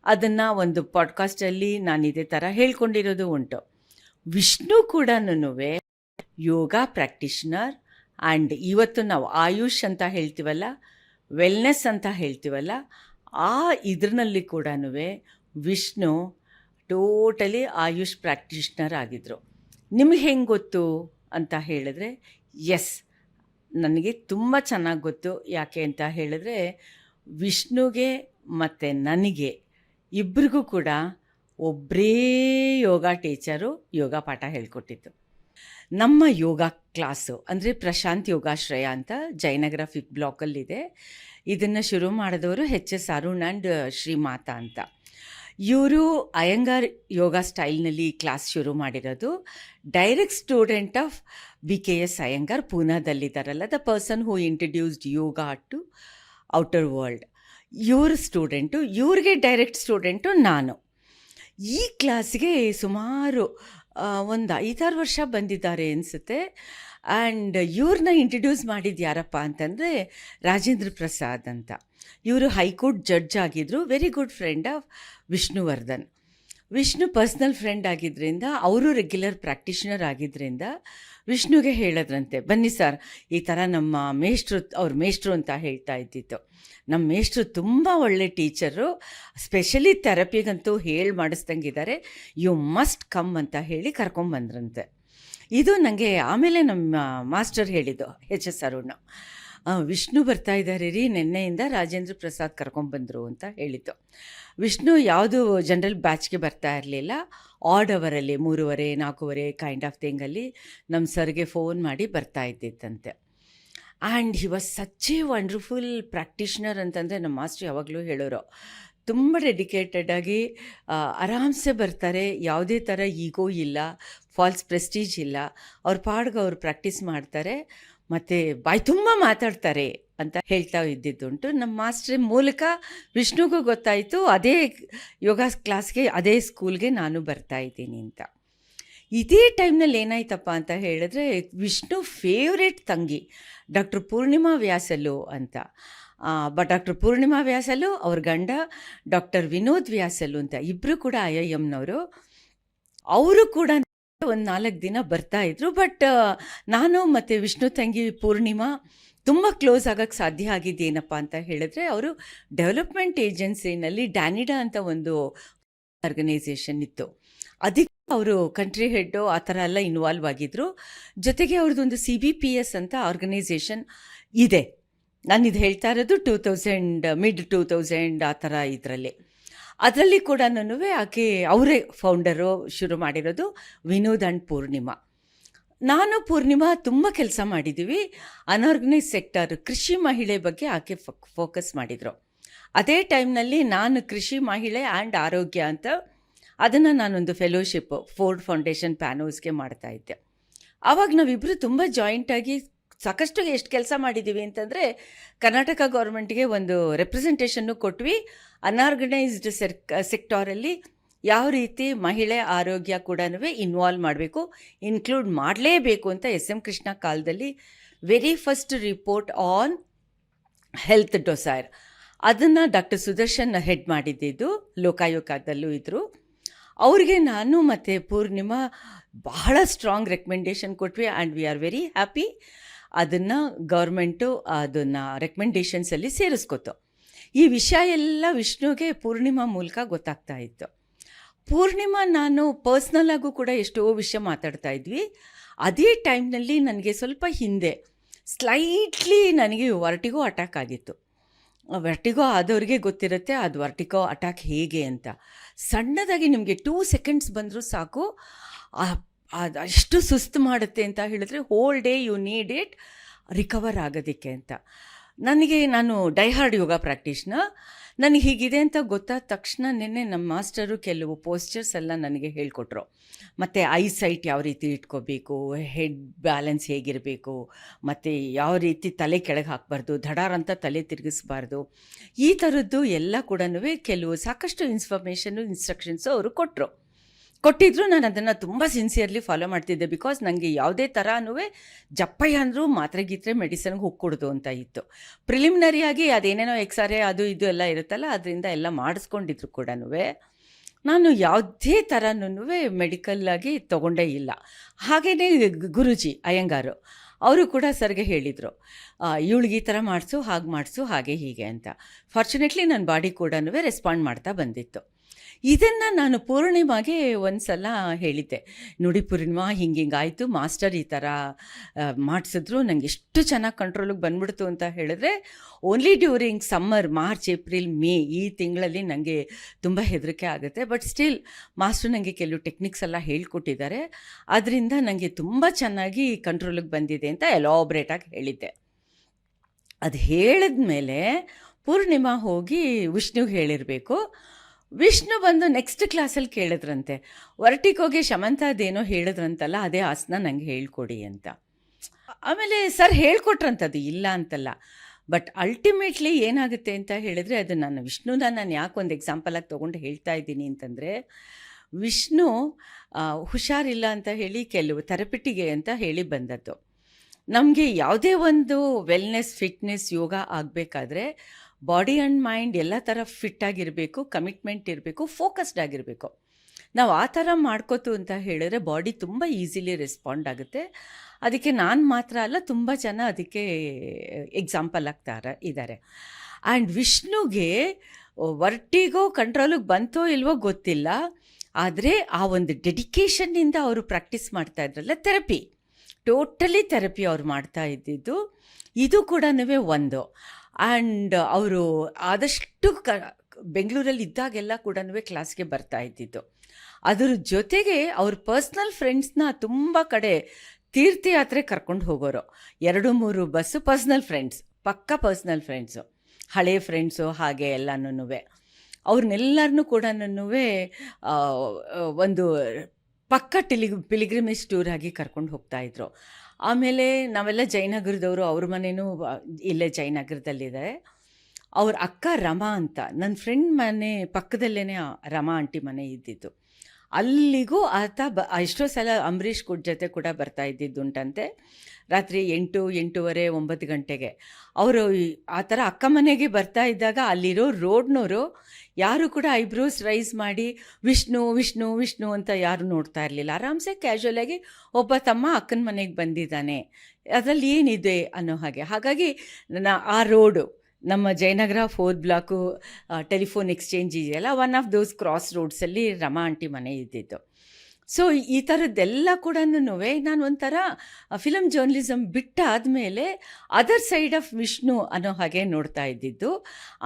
ಅದನ್ನು ಒಂದು ಪಾಡ್ಕಾಸ್ಟಲ್ಲಿ ನಾನು ಇದೇ ಥರ ಹೇಳ್ಕೊಂಡಿರೋದು ಉಂಟು. ವಿಷ್ಣು ಕೂಡ ಯೋಗ ಪ್ರಾಕ್ಟಿಷನರ್ ಆ್ಯಂಡ್ ಇವತ್ತು ನಾವು ಆಯುಷ್ ಅಂತ ಹೇಳ್ತೀವಲ್ಲ, ವೆಲ್ನೆಸ್ ಅಂತ ಹೇಳ್ತೀವಲ್ಲ, ಆ ಇದ್ರಲ್ಲಿ ಕೂಡ ವಿಷ್ಣು ಟೋಟಲಿ ಆಯುಷ್ ಪ್ರಾಕ್ಟೀಷ್ನರ್ ಆಗಿದ್ದರು ನಿಮಗೆ ಹೆಂಗೆ ಗೊತ್ತು ಅಂತ ಹೇಳಿದ್ರೆ, ಎಸ್, ನನಗೆ ತುಂಬ ಚೆನ್ನಾಗಿ ಗೊತ್ತು. ಯಾಕೆ ಅಂತ ಹೇಳಿದ್ರೆ, ವಿಷ್ಣುಗೆ ಮತ್ತು ನನಗೆ ಇಬ್ರಿಗೂ ಕೂಡ ಒಬ್ಬರೇ ಯೋಗ ಟೀಚರು ಯೋಗ ಪಾಠ ಹೇಳ್ಕೊಟ್ಟಿತ್ತು ನಮ್ಮ ಯೋಗ ಕ್ಲಾಸು ಅಂದರೆ ಪ್ರಶಾಂತ್ ಯೋಗಾಶ್ರಯ ಅಂತ ಜಯನಗರ ಫಿಫ್ತ್ ಬ್ಲಾಕಲ್ಲಿದೆ. ಇದನ್ನು ಶುರು ಮಾಡಿದವರು H S Arun and Shrimata ಅಂತ. ಇವರು ಅಯ್ಯಂಗಾರ್ ಯೋಗ ಸ್ಟೈಲ್ನಲ್ಲಿ ಕ್ಲಾಸ್ ಶುರು ಮಾಡಿರೋದು. Direct student of B K S Iyengar ಪೂನಾದಲ್ಲಿದ್ದಾರಲ್ಲ, the person who introduced yoga to outer world. ಇವ್ರ ಸ್ಟೂಡೆಂಟು, ಇವ್ರಿಗೆ ಡೈರೆಕ್ಟ್ ಸ್ಟೂಡೆಂಟು ನಾನು. ಈ ಕ್ಲಾಸ್ಗೆ ಸುಮಾರು ಒಂದು ಐದಾರು ವರ್ಷ ಬಂದಿದ್ದಾರೆ ಅನಿಸುತ್ತೆ. ಆ್ಯಂಡ್ ಇವ್ರನ್ನ ಇಂಟ್ರಡ್ಯೂಸ್ ಮಾಡಿದ್ದು ಯಾರಪ್ಪ ಅಂತಂದರೆ ರಾಜೇಂದ್ರ ಪ್ರಸಾದ್ ಅಂತ. ಇವರು ಹೈಕೋರ್ಟ್ ಜಡ್ಜ್ ಆಗಿದ್ದರು very good friend of Vishnuvardhan. Vishnu personal friend ಆಗಿದ್ದರಿಂದ ಅವರು ರೆಗ್ಯುಲರ್ ಪ್ರಾಕ್ಟೀಷನರ್ ಆಗಿದ್ದರಿಂದ ವಿಷ್ಣುಗೆ ಹೇಳದ್ರಂತೆ, ಬನ್ನಿ ಸರ್ ಈ ಥರ ನಮ್ಮ ಮೇಷ್ಟ್ರು, ಅವ್ರ ಮೇಷ್ಟ್ರು ಅಂತ ಹೇಳ್ತಾ ಇದ್ದಿತ್ತು. ನಮ್ಮ ಮೇಷ್ಟ್ರು ತುಂಬ ಒಳ್ಳೆ ಟೀಚರು ಸ್ಪೆಷಲಿ ಥೆರಪಿಗಂತೂ ಹೇಳಿ ಮಾಡಿಸ್ದಂಗಿದ್ದಾರೆ ಯು ಮಸ್ಟ್ ಕಮ್ ಅಂತ ಹೇಳಿ ಕರ್ಕೊಂಬಂದ್ರಂತೆ. ಇದು ನನಗೆ ಆಮೇಲೆ ನಮ್ಮ ಮಾಸ್ಟರ್ ಹೇಳಿದ್ದು, ಎಚ್ ಎಸ್ ಅರುಣ್. ವಿಷ್ಣು ಬರ್ತಾ ಇದ್ದಾರೆ ರೀ, ನಿನ್ನೆಯಿಂದ ರಾಜೇಂದ್ರ ಪ್ರಸಾದ್ ಕರ್ಕೊಂಡ್ಬಂದರು ಅಂತ ಹೇಳಿದ್ದು. ವಿಷ್ಣು ಯಾವುದು ಜನರಲ್ ಬ್ಯಾಚ್ಗೆ ಬರ್ತಾ ಇರಲಿಲ್ಲ, ಆಡ್ ಅವರಲ್ಲಿ, ಮೂರುವರೆ, ನಾಲ್ಕೂವರೆ ಕೈಂಡ್ ಆಫ್ ಥಿಂಗಲ್ಲಿ ನಮ್ಮ ಸರ್ಗೆ ಫೋನ್ ಮಾಡಿ ಬರ್ತಾ ಇದ್ದಿತ್ತಂತೆ. And he was such a wonderful practitioner ಅಂತಂದರೆ ನಮ್ಮ ಮಾಸ್ಟರ್ ಯಾವಾಗಲೂ ಹೇಳೋರು ತುಂಬ ಡೆಡಿಕೇಟೆಡ್ ಆಗಿ ಆರಾಮ್ಸೆ ಬರ್ತಾರೆ. ಯಾವುದೇ ಥರ ಈಗೋ ಇಲ್ಲ, ಫಾಲ್ಸ್ ಪ್ರೆಸ್ಟೀಜ್ ಇಲ್ಲ. ಅವ್ರ ಪಾಡ್ಗೆ ಅವ್ರು ಪ್ರಾಕ್ಟೀಸ್ ಮಾಡ್ತಾರೆ. ಮತ್ತು ಬಾಯಿ ತುಂಬ ಮಾತಾಡ್ತಾರೆ ಅಂತ ಹೇಳ್ತಾ ಇದ್ದಿದ್ದುಂಟು. ನಮ್ಮ ಮಾಸ್ಟ್ರ್ ಮೂಲಕ ವಿಷ್ಣುಗೂ ಗೊತ್ತಾಯಿತು, ಅದೇ ಯೋಗ ಕ್ಲಾಸ್ಗೆ, ಅದೇ ಸ್ಕೂಲ್ಗೆ ನಾನು ಬರ್ತಾ ಇದ್ದೀನಿ ಅಂತ. ಇದೇ ಟೈಮ್ನಲ್ಲಿ ಏನಾಯ್ತಪ್ಪ ಅಂತ ಹೇಳಿದ್ರೆ, ವಿಷ್ಣು ಫೇವ್ರೇಟ್ ತಂಗಿ, ಡಾಕ್ಟರ್ ಪೂರ್ಣಿಮಾ ವ್ಯಾಸಲು ಅಂತ. ಬಟ್ ಡಾಕ್ಟರ್ ಪೂರ್ಣಿಮಾ ವ್ಯಾಸಲು, ಅವ್ರ ಗಂಡ ಡಾಕ್ಟರ್ ವಿನೋದ್ ವ್ಯಾಸಲು ಅಂತ ಇಬ್ಬರು ಕೂಡ ಐ ಐ ಎಮ್ನವರು ಅವರು ಕೂಡ ಒಂದು ನಾಲ್ಕು ದಿನ ಬರ್ತಾ ಇದ್ರು, ಬಟ್ ನಾನು ಮತ್ತು ವಿಷ್ಣು ತಂಗಿ ಪೂರ್ಣಿಮಾ ತುಂಬ ಕ್ಲೋಸ್ ಆಗೋಕ್ಕೆ ಸಾಧ್ಯ ಆಗಿದ್ದೇನಪ್ಪ ಅಂತ ಹೇಳಿದ್ರೆ, ಅವರು ಡೆವಲಪ್ಮೆಂಟ್ ಏಜೆನ್ಸಿನಲ್ಲಿ ಡ್ಯಾನಿಡಾ ಅಂತ ಒಂದು ಆರ್ಗನೈಸೇಷನ್ ಇತ್ತು. ಅದಕ್ಕೆ ಅವರು ಕಂಟ್ರಿ ಹೆಡ್ಡು ಆ ಥರ ಎಲ್ಲ ಇನ್ವಾಲ್ವ್ ಆಗಿದ್ರು. ಜೊತೆಗೆ ಅವ್ರದ್ದೊಂದು ಸಿ ಬಿ ಪಿ ಎಸ್ ಅಂತ ಆರ್ಗನೈಸೇಷನ್ ಇದೆ. ನಾನು ಇದು ಹೇಳ್ತಾ ಇರೋದು two thousand, mid two thousand ಆ ಥರ ಇದರಲ್ಲಿ. ಅದರಲ್ಲಿ ಕೂಡ ಆಕೆ, ಅವರೇ ಫೌಂಡರು ಶುರು ಮಾಡಿರೋದು ವಿನೋದ್ ಆ್ಯಂಡ್ ಪೂರ್ಣಿಮಾ. ನಾನು ಪೂರ್ಣಿಮಾ ತುಂಬ ಕೆಲಸ ಮಾಡಿದ್ದೀವಿ ಅನಾರ್ಗನೈಸ್ ಸೆಕ್ಟರ್, ಕೃಷಿ ಮಹಿಳೆ ಬಗ್ಗೆ ಆಕೆ ಫೋಕಸ್ ಮಾಡಿದರು. ಅದೇ ಟೈಮ್ನಲ್ಲಿ ನಾನು ಕೃಷಿ ಮಹಿಳೆ ಆ್ಯಂಡ್ ಆರೋಗ್ಯ ಅಂತ ಅದನ್ನು ನಾನೊಂದು ಫೆಲೋಶಿಪ್ ಫೋರ್ಡ್ ಫೌಂಡೇಶನ್ ಪ್ಯಾನೋಸ್ಗೆ ಮಾಡ್ತಾ ಇದ್ದೆ. ಆವಾಗ ನಾವಿಬ್ಬರು ತುಂಬ ಜಾಯಿಂಟಾಗಿ ಸಾಕಷ್ಟು ಎಷ್ಟು ಕೆಲಸ ಮಾಡಿದ್ದೀವಿ ಅಂತಂದರೆ ಕರ್ನಾಟಕ ಗೌರ್ಮೆಂಟ್ಗೆ ಒಂದು ರೆಪ್ರೆಸೆಂಟೇಷನ್ನು ಕೊಟ್ವಿ. ಅನ್ಆರ್ಗನೈಸ್ಡ್ ಸೆಕ್ ಸೆಕ್ಟಾರಲ್ಲಿ ಯಾವ ರೀತಿ ಮಹಿಳೆ ಆರೋಗ್ಯ ಕೂಡ ಇನ್ವಾಲ್ವ್ ಮಾಡಬೇಕು ಇನ್ಕ್ಲೂಡ್ ಮಾಡಲೇಬೇಕು ಅಂತ ಎಸ್ ಎಂ ಕೃಷ್ಣ ಕಾಲದಲ್ಲಿ very first report on health dossier ಅದನ್ನು ಡಾಕ್ಟರ್ ಸುದರ್ಶನ್ ಹೆಡ್ ಮಾಡಿದ್ದಿದ್ದು ಲೋಕಾಯೋಗದಲ್ಲೂ ಇದ್ದರು ಅವ್ರಿಗೆ ನಾನು ಮತ್ತು ಪೂರ್ಣಿಮಾ ಬಹಳ ಸ್ಟ್ರಾಂಗ್ ರೆಕಮೆಂಡೇಶನ್ ಕೊಟ್ವಿ and we are very happy ಅದನ್ನು ಗೌರ್ಮೆಂಟು ಅದನ್ನು ರೆಕಮೆಂಡೇಷನ್ಸಲ್ಲಿ ಸೇರಿಸ್ಕೊತು. ಈ ವಿಷಯ ಎಲ್ಲ ವಿಷ್ಣುಗೆ ಪೂರ್ಣಿಮಾ ಮೂಲಕ ಗೊತ್ತಾಗ್ತಾ ಇತ್ತು. ಪೂರ್ಣಿಮಾ ನಾನು ಪರ್ಸ್ನಲ್ಲಾಗೂ ಕೂಡ ಎಷ್ಟೋ ವಿಷಯ ಮಾತಾಡ್ತಾ ಇದ್ವಿ. ಅದೇ ಟೈಮ್ನಲ್ಲಿ ನನಗೆ ಸ್ವಲ್ಪ ಹಿಂದೆ ಸ್ಲೈಟ್ಲಿ ನನಗೆ ವರ್ಟಿಗೋ ಅಟ್ಯಾಕ್ ಆಗಿತ್ತು. ವರ್ಟಿಗೋ ಆದವ್ರಿಗೆ ಗೊತ್ತಿರುತ್ತೆ, ಅದು ವರ್ಟಿಗೋ ಅಟ್ಯಾಕ್ ಹೇಗೆ ಅಂತ. ಸಣ್ಣದಾಗಿ ನಿಮಗೆ ಟೂ ಸೆಕೆಂಡ್ಸ್ ಬಂದರೂ ಸಾಕು. ಅದು ಅಷ್ಟು ಸುಸ್ತು ಮಾಡುತ್ತೆ ಅಂತ ಹೇಳಿದ್ರೆ whole day you need it recover ಆಗೋದಕ್ಕೆ ಅಂತ. ನನಗೆ ನಾನು ಡೈಹಾರ್ಡ್ ಯೋಗ ಪ್ರಾಕ್ಟೀಸ್ನ ನನಗೆ ಹೀಗಿದೆ ಅಂತ ಗೊತ್ತಾದ ತಕ್ಷಣ ನಿನ್ನೆ ನಮ್ಮ ಮಾಸ್ಟರು ಕೆಲವು ಪೋಸ್ಚರ್ಸ್ ಎಲ್ಲ ನನಗೆ ಹೇಳಿಕೊಟ್ರು. ಮತ್ತು ಐ ಸೈಟ್ ಯಾವ ರೀತಿ ಇಟ್ಕೋಬೇಕು ಹೆಡ್ ಬ್ಯಾಲೆನ್ಸ್ ಹೇಗಿರಬೇಕು, ಮತ್ತು ಯಾವ ರೀತಿ ತಲೆ ಕೆಳಗೆ ಹಾಕಬಾರ್ದು ಧಡಾರ್ ಅಂತ ತಲೆ ತಿರುಗಿಸ್ಬಾರ್ದು, ಈ ಥರದ್ದು ಎಲ್ಲ ಕೂಡ ಕೆಲವು ಸಾಕಷ್ಟು ಇನ್ಫಾರ್ಮೇಷನ್ನು ಇನ್ಸ್ಟ್ರಕ್ಷನ್ಸು ಅವರು ಕೊಟ್ಟರು ಕೊಟ್ಟಿದ್ರು ನಾನು ಅದನ್ನು ತುಂಬ ಸಿನ್ಸಿಯರ್ಲಿ ಫಾಲೋ ಮಾಡ್ತಿದ್ದೆ ಬಿಕಾಸ್ ನನಗೆ ಯಾವುದೇ ಥರನೂ ಜಪ್ಪಯ್ಯ ಅಂದರೂ ಮಾತ್ರೆ ಗೀತ್ರೆ ಮೆಡಿಸನ್ಗೆ ಹೋಗ್ಕೊಡೋದು ಅಂತ ಇತ್ತು. ಪ್ರಿಲಿಮಿನರಿಯಾಗಿ ಅದೇನೇನೋ ಎಕ್ಸ್ರೇ ಅದು ಇದು ಎಲ್ಲ ಇರುತ್ತಲ್ಲ, ಅದರಿಂದ ಎಲ್ಲ ಮಾಡಿಸ್ಕೊಂಡಿದ್ರು ಕೂಡ ನಾನು ಯಾವುದೇ ಥರನೂ ಮೆಡಿಕಲ್ಲಾಗಿ ತೊಗೊಂಡೇ ಇಲ್ಲ. ಹಾಗೆಯೇ ಗುರುಜಿ, ಅಯ್ಯಂಗಾರು, ಅವರು ಕೂಡ ಸರ್ಗೆ ಹೇಳಿದರು ಇವಳಿಗೆ ಈ ಥರ ಮಾಡಿಸು, ಹಾಗೆ ಮಾಡಿಸು, ಹಾಗೆ ಹೀಗೆ ಅಂತ. ಫಾರ್ಚುನೇಟ್ಲಿ ನನ್ನ ಬಾಡಿ ಕೂಡ ರೆಸ್ಪಾಂಡ್ ಮಾಡ್ತಾ ಬಂದಿತ್ತು. ಇದನ್ನು ನಾನು ಪೂರ್ಣಿಮಾಗೆ ಒಂದು ಸಲ ಹೇಳಿದ್ದೆ. ನೋಡಿ ಪೂರ್ಣಿಮಾ, ಹಿಂಗೆ ಹಿಂಗಾಯಿತು ಮಾಸ್ಟರ್ ಈ ಥರ ಮಾಡಿಸಿದ್ರು. ನಂಗೆ ಎಷ್ಟು ಚೆನ್ನಾಗಿ ಕಂಟ್ರೋಲಿಗೆ ಬಂದ್ಬಿಡ್ತು ಅಂತ ಹೇಳಿದ್ರೆ, only during summer, March, April, May ಈ ತಿಂಗಳಲ್ಲಿ ನನಗೆ ತುಂಬ ಹೆದರಿಕೆ ಆಗುತ್ತೆ. ಬಟ್ ಸ್ಟಿಲ್ ಮಾಸ್ಟರ್ ನನಗೆ ಕೆಲವು ಟೆಕ್ನಿಕ್ಸ್ ಎಲ್ಲ ಹೇಳ್ಕೊಟ್ಟಿದ್ದಾರೆ. ಅದರಿಂದ ನನಗೆ ತುಂಬ ಚೆನ್ನಾಗಿ ಕಂಟ್ರೋಲಿಗೆ ಬಂದಿದೆ ಅಂತ ಎಲಾಬ್ರೇಟಾಗಿ ಹೇಳಿದ್ದೆ. ಅದು ಹೇಳಿದ ಮೇಲೆ ಪೂರ್ಣಿಮಾ ಹೋಗಿ ವಿಷ್ಣುಗೆ ಹೇಳಿರಬೇಕು. ವಿಷ್ಣು ಬಂದು ನೆಕ್ಸ್ಟ್ ಕ್ಲಾಸಲ್ಲಿ ಕೇಳಿದ್ರಂತೆ. ವರ್ಟಿಗೋಗೆ ಶಮಂತಾದೇನೋ ಹೇಳಿದ್ರಂತಲ್ಲ, ಅದೇ ಆಸನ ನಂಗೆ ಹೇಳ್ಕೊಡಿ ಅಂತ. ಆಮೇಲೆ ಸರ್ ಹೇಳ್ಕೊಟ್ರಂಥದ್ದು ಇಲ್ಲ ಅಂತಲ್ಲ. ಬಟ್ ಅಲ್ಟಿಮೇಟ್ಲಿ ಏನಾಗುತ್ತೆ ಅಂತ ಹೇಳಿದ್ರೆ, ಅದು ನಾನು ವಿಷ್ಣುನ ನಾನು ಯಾಕೆ ಒಂದು ಎಕ್ಸಾಂಪಲಾಗಿ ತೊಗೊಂಡು ಹೇಳ್ತಾ ಇದ್ದೀನಿ ಅಂತಂದರೆ, ವಿಷ್ಣು ಹುಷಾರಿಲ್ಲ ಅಂತ ಹೇಳಿ ಕೆಲವು ಥೆರಪಿಟಿಗೆ ಅಂತ ಹೇಳಿ ಬಂದದ್ದು. ನಮಗೆ ಯಾವುದೇ ಒಂದು ವೆಲ್ನೆಸ್ ಫಿಟ್ನೆಸ್ ಯೋಗ ಆಗಬೇಕಾದ್ರೆ ಬಾಡಿ ಆ್ಯಂಡ್ ಮೈಂಡ್ ಎಲ್ಲ ಥರ ಫಿಟ್ ಆಗಿರಬೇಕು ಕಮಿಟ್ಮೆಂಟ್ ಇರಬೇಕು ಫೋಕಸ್ಡ್ ಆಗಿರಬೇಕು. ನಾವು ಆ ಥರ ಮಾಡ್ಕೋತು ಅಂತ ಹೇಳಿದ್ರೆ ಬಾಡಿ ತುಂಬ ಈಸಿಲಿ ರೆಸ್ಪಾಂಡ್ ಆಗುತ್ತೆ. ಅದಕ್ಕೆ ನಾನು ಮಾತ್ರ ಅಲ್ಲ, ತುಂಬ ಜನ ಅದಕ್ಕೆ ಎಕ್ಸಾಂಪಲ್ ಆಗ್ತಾರ ಇದ್ದಾರೆ ಆ್ಯಂಡ್ ವಿಷ್ಣುಗೆ ವರ್ಟಿಗೋ ಕಂಟ್ರೋಲಿಗೆ ಬಂತೋ ಇಲ್ವೋ ಗೊತ್ತಿಲ್ಲ. ಆದರೆ ಆ ಒಂದು ಡೆಡಿಕೇಶನ್ನಿಂದ ಅವರು ಪ್ರಾಕ್ಟೀಸ್ ಮಾಡ್ತಾ ಇದ್ರಲ್ಲ ಥೆರಪಿ ಟೋಟಲಿ ಥೆರಪಿ ಅವ್ರು ಮಾಡ್ತಾ ಇದ್ದಿದ್ದು. ಇದು ಕೂಡ ಒಂದು. ಆ್ಯಂಡ್ ಅವರು ಆದಷ್ಟು ಕ, ಬೆಂಗಳೂರಲ್ಲಿ ಇದ್ದಾಗೆಲ್ಲ ಕೂಡ ಕ್ಲಾಸ್ಗೆ ಬರ್ತಾ ಇದ್ದಿದ್ದು. ಅದರ ಜೊತೆಗೆ ಅವ್ರ ಪರ್ಸ್ನಲ್ ಫ್ರೆಂಡ್ಸ್ನ ತುಂಬ ಕಡೆ ತೀರ್ಥಯಾತ್ರೆ ಕರ್ಕೊಂಡು ಹೋಗೋರು. ಎರಡು, ಮೂರು ಬಸ್ಸು ಪರ್ಸ್ನಲ್ ಫ್ರೆಂಡ್ಸ್, ಪಕ್ಕ ಪರ್ಸ್ನಲ್ ಫ್ರೆಂಡ್ಸು, ಹಳೆ ಫ್ರೆಂಡ್ಸು ಹಾಗೆ ಎಲ್ಲನೂ ಅವ್ರನ್ನೆಲ್ಲರನ್ನೂ ಕೂಡ ಒಂದು ಪಕ್ಕ ಟಿಲಿ ಪಿಲಿಗ್ರಿಮೇಜ್ ಟೂರಾಗಿ ಆಗಿ ಕರ್ಕೊಂಡು ಹೋಗ್ತಾ ಇದ್ರು. ಆಮೇಲೆ ನಾವೆಲ್ಲ ಜಯನಗರದವರು ಅವ್ರ ಮನೆಯೂ ಇಲ್ಲೇ ಜಯನಗರದಲ್ಲಿದೆ ಅವ್ರ ಅಕ್ಕ ರಮಾ ಅಂತ ನನ್ನ ಫ್ರೆಂಡ್ ಮನೆ ಪಕ್ಕದಲ್ಲೇ ರಮಾ ಆಂಟಿ ಮನೆ ಇದ್ದಿದ್ದು. ಅಲ್ಲಿಗೂ ಆತ ಬ, ಎಷ್ಟೋ ಸಲ ಅಂಬರೀಷ್ ಕುಡ್ ಜೊತೆ ಕೂಡ ಬರ್ತಾ ಇದ್ದಿದ್ದುಂಟಂತೆ. ರಾತ್ರಿ ಎಂಟು, ಎಂಟೂವರೆ, ಒಂಬತ್ತು ಗಂಟೆಗೆ. ಅವರು ಆ ಥರ ಅಕ್ಕ ಮನೆಗೆ ಬರ್ತಾ ಇದ್ದಾಗ ಅಲ್ಲಿರೋ ರೋಡ್ನವರು ಯಾರು ಕೂಡ ಐಬ್ರೋಸ್ ರೈಸ್ ಮಾಡಿ, ವಿಷ್ಣು ವಿಷ್ಣು ವಿಷ್ಣು ಅಂತ ಯಾರು ನೋಡ್ತಾ ಇರಲಿಲ್ಲ. ಆರಾಮ್ಸೆ ಕ್ಯಾಶುವಲ್ ಆಗಿ ಒಬ್ಬ ತಮ್ಮ ಅಕ್ಕನ ಮನೆಗೆ ಬಂದಿದ್ದಾನೆ. ಅದರಲ್ಲಿ ಏನಿದೆ ಅನ್ನೋ ಹಾಗೆ. ಹಾಗಾಗಿ ನನ್ನ ಆ ರೋಡು ನಮ್ಮ Jayanagar fourth block telephone exchange ಇದೆಯಲ್ಲ ಒನ್ ಆಫ್ ದೋಸ್ ಕ್ರಾಸ್ ರೋಡ್ಸಲ್ಲಿ ರಮಾ ಆಂಟಿ ಮನೆ ಇದ್ದಿದ್ದು. ಸೊ ಈ ಥರದ್ದೆಲ್ಲ ಕೂಡ ನಾನು ಒಂಥರ ಫಿಲಮ್ ಜರ್ನಲಿಸಮ್ ಬಿಟ್ಟಾದಮೇಲೆ ಅದರ್ ಸೈಡ್ ಆಫ್ ವಿಷ್ಣು ಅನ್ನೋ ಹಾಗೆ ನೋಡ್ತಾ ಇದ್ದಿದ್ದು.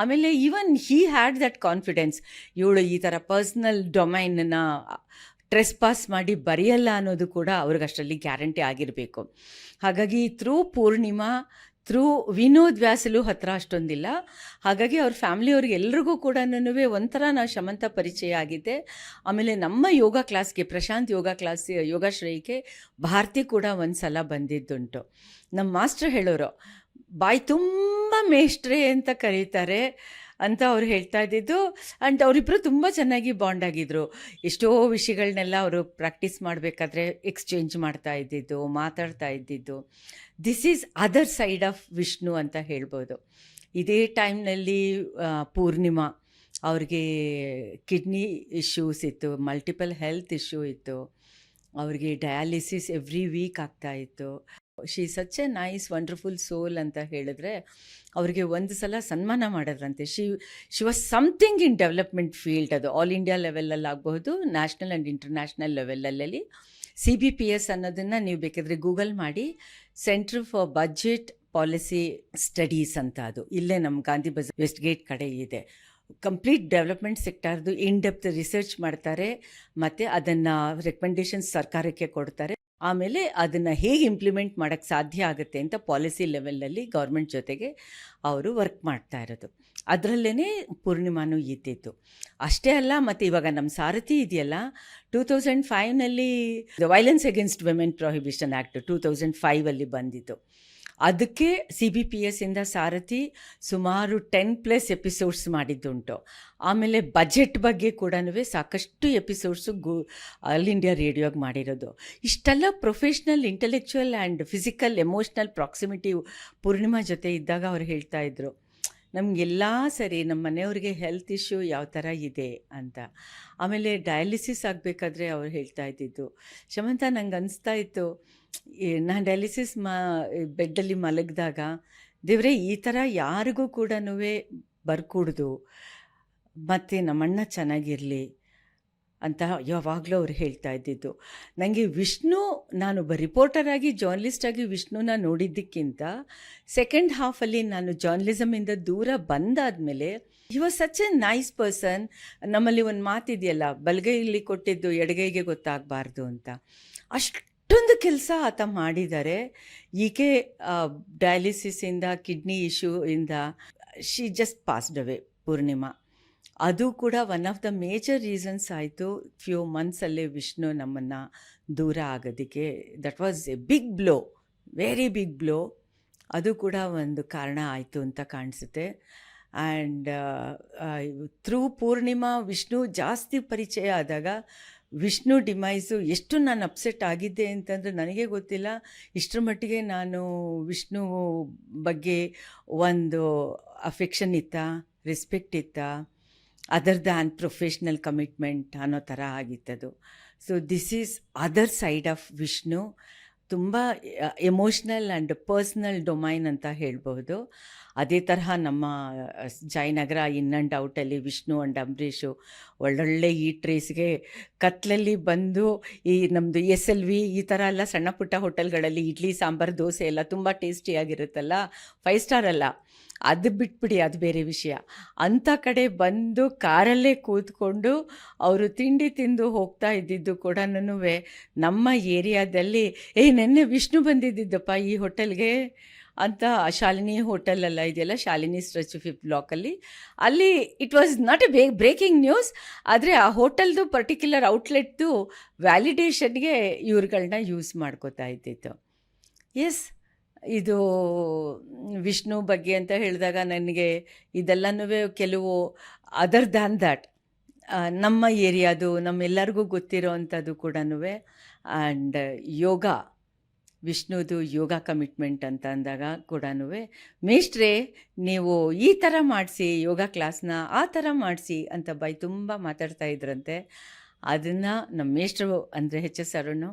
ಆಮೇಲೆ even he had that confidence ಇವಳು ಈ ಥರ ಪರ್ಸ್ನಲ್ ಡೊಮೈನನ್ನ ಟ್ರೆಸ್ ಪಾಸ್ ಮಾಡಿ ಬರೆಯಲ್ಲ ಅನ್ನೋದು ಕೂಡ ಅವ್ರಿಗೆ ಅಷ್ಟರಲ್ಲಿ ಗ್ಯಾರಂಟಿ ಆಗಿರಬೇಕು. ಹಾಗಾಗಿ ಥ್ರೂ ಪೂರ್ಣಿಮಾ ಥ್ರೂ ವಿನೋದ್ ವ್ಯಾಸಲು ಹತ್ರ ಅಷ್ಟೊಂದಿಲ್ಲ. ಹಾಗಾಗಿ ಅವ್ರ ಫ್ಯಾಮಿಲಿಯವ್ರಿಗೆ ಎಲ್ರಿಗೂ ಕೂಡ ಒಂಥರ ನಾ ಶಮಂತ ಪರಿಚಯ ಆಗಿದೆ ಆಮೇಲೆ ನಮ್ಮ ಯೋಗ ಕ್ಲಾಸ್ಗೆ, ಪ್ರಶಾಂತ್ ಯೋಗ ಕ್ಲಾಸ್, ಯೋಗಾಶ್ರಯಕ್ಕೆ ಭಾರತಿ ಕೂಡ ಒಂದು ಸಲ ಬಂದಿದ್ದುಂಟು. ನಮ್ಮ ಮಾಸ್ಟರ್ ಹೇಳೋರು, ಬಾಯಿ ತುಂಬ ಮೇಷ್ಟ್ರೆ ಅಂತ ಕರೀತಾರೆ. ಅಂತ ಅವ್ರು ಹೇಳ್ತಾ ಇದ್ದಿದ್ದು. ಆ್ಯಂಡ್ ಅವರಿಬ್ಬರು ತುಂಬ ಚೆನ್ನಾಗಿ ಬಾಂಡ್ ಆಗಿದ್ರು. ಎಷ್ಟೋ ವಿಷಯಗಳನ್ನೆಲ್ಲ ಅವರು ಪ್ರಾಕ್ಟೀಸ್ ಮಾಡಬೇಕಾದ್ರೆ ಎಕ್ಸ್ಚೇಂಜ್ ಮಾಡ್ತಾ ಇದ್ದಿದ್ದು, ಮಾತಾಡ್ತಾ ಇದ್ದಿದ್ದು. This is other side of Vishnu ಅಂತ ಹೇಳ್ಬೋದು. ಇದೇ ಟೈಮ್ನಲ್ಲಿ ಪೂರ್ಣಿಮಾ ಅವ್ರಿಗೆ ಕಿಡ್ನಿ ಇಶ್ಯೂಸ್ ಇತ್ತು ಮಲ್ಟಿಪಲ್ ಹೆಲ್ತ್ ಇಶ್ಯೂ ಇತ್ತು. ಅವ್ರಿಗೆ ಡಯಾಲಿಸಿಸ್ ಎವ್ರಿ ವೀಕ್ ಆಗ್ತಾ ಇತ್ತು. She such a nice wonderful soul ಅಂತ ಹೇಳಿದ್ರೆ ಅವರಿಗೆ ಒಂದು ಸಲ ಸನ್ಮಾನ ಮಾಡಿದ್ರಂತೆ. She she was something in development field ಅದು. ಆಲ್ ಇಂಡಿಯಾ ಲೆವೆಲಲ್ಲಿ ಆಗಬಹುದು, ನ್ಯಾಷನಲ್ ಆ್ಯಂಡ್ ಇಂಟರ್ನ್ಯಾಷನಲ್ ಲೆವೆಲಲ್ಲಿ. ಸಿ ಬಿ ಪಿ ಎಸ್ ಅನ್ನೋದನ್ನು ನೀವು ಬೇಕಾದರೆ ಗೂಗಲ್ ಮಾಡಿ, centre for budget policy studies ಅಂತ ಅದು. ಇಲ್ಲೇ ನಮ್ಮ ಗಾಂಧಿ ಬಜಾರ್ ವೆಸ್ಟ್ ಗೇಟ್ ಕಡೆ ಇದೆ. ಕಂಪ್ಲೀಟ್ ಡೆವಲಪ್ಮೆಂಟ್ ಸೆಕ್ಟರ್ದು ಇನ್ ಡೆಪ್ತ್ ರಿಸರ್ಚ್ ಮಾಡ್ತಾರೆ, ಮತ್ತು ಅದನ್ನು ರೆಕಮೆಂಡೇಶನ್ಸ್ ಸರ್ಕಾರಕ್ಕೆ ಕೊಡ್ತಾರೆ. ಆಮೇಲೆ ಅದನ್ನು ಹೇಗೆ ಇಂಪ್ಲಿಮೆಂಟ್ ಮಾಡೋಕ್ಕೆ ಸಾಧ್ಯ ಆಗುತ್ತೆ ಅಂತ ಪಾಲಿಸಿ ಲೆವೆಲಲ್ಲಿ ಗೌರ್ಮೆಂಟ್ ಜೊತೆಗೆ ಅವರು ವರ್ಕ್ ಮಾಡ್ತಾ ಇರೋದು. ಅದರಲ್ಲೇ ಪೂರ್ಣಿಮಾನು ಇದ್ದಿತ್ತು ಅಷ್ಟೇ ಅಲ್ಲ, ಮತ್ತು ಇವಾಗ ನಮ್ಮ ಸಾರಥಿ ಇದೆಯಲ್ಲ two thousand ಫೈವ್ನಲ್ಲಿ violence against women prohibition act two thousand ಫೈವಲ್ಲಿ ಬಂದಿತ್ತು ಅದಕ್ಕೆ ಸಿ ಬಿ ಪಿ ಎಸ್ಸಿಂದ ಸಾರಥಿ ಸುಮಾರು ಟೆನ್ ಪ್ಲಸ್ ಎಪಿಸೋಡ್ಸ್ ಮಾಡಿದ್ದುಂಟು. ಆಮೇಲೆ ಬಜೆಟ್ ಬಗ್ಗೆ ಕೂಡ ಸಾಕಷ್ಟು ಎಪಿಸೋಡ್ಸು ಗೋ ಆಲ್ ಇಂಡಿಯಾ ರೇಡಿಯೋಗೆ ಮಾಡಿರೋದು. ಇಷ್ಟೆಲ್ಲ professional intellectual and physical emotional proximity Purnima ಜೊತೆ ಇದ್ದಾಗ ಅವ್ರು ಹೇಳ್ತಾ ಇದ್ರು. ನಮಗೆಲ್ಲ ಸರಿ ನಮ್ಮ ಮನೆಯವ್ರಿಗೆ ಹೆಲ್ತ್ ಇಶ್ಯೂ ಯಾವ ಥರ ಇದೆ ಅಂತ. ಆಮೇಲೆ ಡಯಾಲಿಸಿಸ್ ಆಗಬೇಕಾದ್ರೆ ಅವ್ರು ಹೇಳ್ತಾ ಇದ್ದಿದ್ದು, ಶಮಂತ, ನಂಗೆ ಅನಿಸ್ತಾ ಇತ್ತು ನಾನು ಡಯಾಲಿಸಿಸ್ ಮಾ ಬೆಡ್ಡಲ್ಲಿ ಮಲಗಿದಾಗ ದೇವ್ರೆ, ಈ ಥರ ಯಾರಿಗೂ ಕೂಡ ಬರ್ಕೂಡ್ದು, ಮತ್ತು ನಮ್ಮಣ್ಣ ಚೆನ್ನಾಗಿರಲಿ ಅಂತ ಯಾವಾಗಲೂ ಅವರು ಹೇಳ್ತಾ ಇದ್ದಿದ್ದು. ನನಗೆ ವಿಷ್ಣು, ನಾನೊಬ್ಬ ರಿಪೋರ್ಟರಾಗಿ ಜರ್ನಲಿಸ್ಟಾಗಿ ವಿಷ್ಣುನ ನೋಡಿದ್ದಕ್ಕಿಂತ ಸೆಕೆಂಡ್ ಹಾಫಲ್ಲಿ ನಾನು ಜರ್ನಲಿಸಮಿಂದ ದೂರ ಬಂದಾದಮೇಲೆ you was such a nice person ನಮ್ಮಲ್ಲಿ ಒಂದು ಮಾತಿದೆಯಲ್ಲ ಬಲಗೈಯಲ್ಲಿ ಕೊಟ್ಟಿದ್ದು ಎಡಗೈಗೆ ಗೊತ್ತಾಗಬಾರ್ದು ಅಂತ. ಅಷ್ಟೊಂದು ಕೆಲಸ ಆತ ಮಾಡಿದ್ದಾರೆ ಈಕೆ ಡಯಾಲಿಸಿಸಿಂದ ಕಿಡ್ನಿ ಇಶ್ಯೂ ಇಂದ she just passed away Purnima. ಅದು ಕೂಡ one of the major reasons ಆಯಿತು ಫ್ಯೂ ಮಂತ್ಸಲ್ಲೇ ವಿಷ್ಣು ನಮ್ಮನ್ನು ದೂರ ಆಗೋದಕ್ಕೆ. That was a big blow very big blow ಅದು ಕೂಡ ಒಂದು ಕಾರಣ ಆಯಿತು ಅಂತ ಕಾಣಿಸುತ್ತೆ. ಆ್ಯಂಡ್ ಥ್ರೂ ಪೂರ್ಣಿಮಾ, ವಿಷ್ಣು ಜಾಸ್ತಿ ಪರಿಚಯ ಆದಾಗ ವಿಷ್ಣು ಡಿಮೈಸು ಎಷ್ಟು ನಾನು ಅಪ್ಸೆಟ್ ಆಗಿದ್ದೆ ಅಂತಂದರೆ ನನಗೆ ಗೊತ್ತಿಲ್ಲ. ಇಷ್ಟರ ಮಟ್ಟಿಗೆ ನಾನು ವಿಷ್ಣು ಬಗ್ಗೆ ಒಂದು ಅಫೆಕ್ಷನ್ ಇತ್ತಾ ರೆಸ್ಪೆಕ್ಟ್ ಇತ್ತಾ ಅದರ್ ದ್ಯಾನ್ ಪ್ರೊಫೆಷ್ನಲ್ ಕಮಿಟ್ಮೆಂಟ್ ಅನ್ನೋ ಥರ ಆಗಿತ್ತದು. So this is other side of Vishnu ತುಂಬ ಎಮೋಷ್ನಲ್ ಆ್ಯಂಡ್ ಪರ್ಸ್ನಲ್ ಡೊಮೈನ್ ಅಂತ ಹೇಳ್ಬೋದು ಅದೇ ತರಹ ನಮ್ಮ ಜಯನಗರ ಇನ್ ಆ್ಯಂಡ್ ಔಟಲ್ಲಿ ವಿಷ್ಣು ಆ್ಯಂಡ್ ಅಂಬರೀಷು ಒಳ್ಳೊಳ್ಳೆ ಈ ಟ್ರೇಸ್ಗೆ ಕತ್ಲಲ್ಲಿ ಬಂದು ಈ ನಮ್ಮದು ಎಸ್ ಎಲ್ ವಿ ಈ ಥರ ಎಲ್ಲ ಸಣ್ಣ ಪುಟ್ಟ ಹೋಟೆಲ್ಗಳಲ್ಲಿ ಇಡ್ಲಿ, ಸಾಂಬಾರು, ದೋಸೆ ಎಲ್ಲ ತುಂಬ ಟೇಸ್ಟಿಯಾಗಿರುತ್ತಲ್ಲ? ಫೈವ್ ಸ್ಟಾರ್ ಅಲ್ಲ. ಅದು ಬಿಟ್ಬಿಡಿ, ಅದು ಬೇರೆ ವಿಷಯ. ಅಂಥ ಕಡೆ ಬಂದು ಕಾರಲ್ಲೇ ಕೂತ್ಕೊಂಡು ಅವರು ತಿಂಡಿ ತಿಂದು ಹೋಗ್ತಾ ಇದ್ದಿದ್ದು ಕೂಡ ನಮ್ಮ ಏರಿಯಾದಲ್ಲಿ, ಏ, ನೆನ್ನೆ ವಿಷ್ಣು ಬಂದಿದ್ದಿದ್ದಪ್ಪ ಈ ಹೋಟೆಲ್ಗೆ? ಅಂತ ಶಾಲಿನಿ ಹೋಟೆಲೆಲ್ಲ ಇದೆಯಲ್ಲ, ಶಾಲಿನಿ ಸ್ಟ್ರೆಚ್ ಫಿಫ್ತ್ ಬ್ಲಾಕಲ್ಲಿ ಅಲ್ಲಿ. It was not a bay breaking news ಆದರೆ ಆ ಹೋಟೆಲ್ದು ಪರ್ಟಿಕ್ಯುಲರ್ ಔಟ್ಲೆಟ್ದು ವ್ಯಾಲಿಡೇಷನ್ಗೆ ಇವ್ರುಗಳನ್ನ ಯೂಸ್ ಮಾಡ್ಕೋತಾ ಇದ್ದಿತ್ತು. ಎಸ್ ಇದು ವಿಷ್ಣು ಬಗ್ಗೆ ಅಂತ ಹೇಳಿದಾಗ ನನಗೆ ಇದೆಲ್ಲನೂ ಕೆಲವು ಅದರ್ ದ್ಯಾನ್ ದ್ಯಾಟ್ ನಮ್ಮ ಏರಿಯಾದು, ನಮ್ಮೆಲ್ಲರಿಗೂ ಗೊತ್ತಿರೋ ಅಂಥದ್ದು ಕೂಡ ಆ್ಯಂಡ್ ಯೋಗ. ವಿಷ್ಣುದು ಯೋಗ ಕಮಿಟ್ಮೆಂಟ್ ಅಂತ ಅಂದಾಗ ಕೂಡ ಮೇಷ್ಟ್ರೇ, ನೀವು ಈ ಥರ ಮಾಡಿಸಿ ಯೋಗ ಕ್ಲಾಸ್ನ ಆ ಥರ ಮಾಡಿಸಿ ಅಂತ ಬೈ ತುಂಬ ಮಾತಾಡ್ತಾ ಇದ್ರಂತೆ. ಅದನ್ನು ನಮ್ಮ ಮೇಷ್ಟ್ರು ಅಂದರೆ ಎಚ್ ಎಸ್ ಅರುಣ್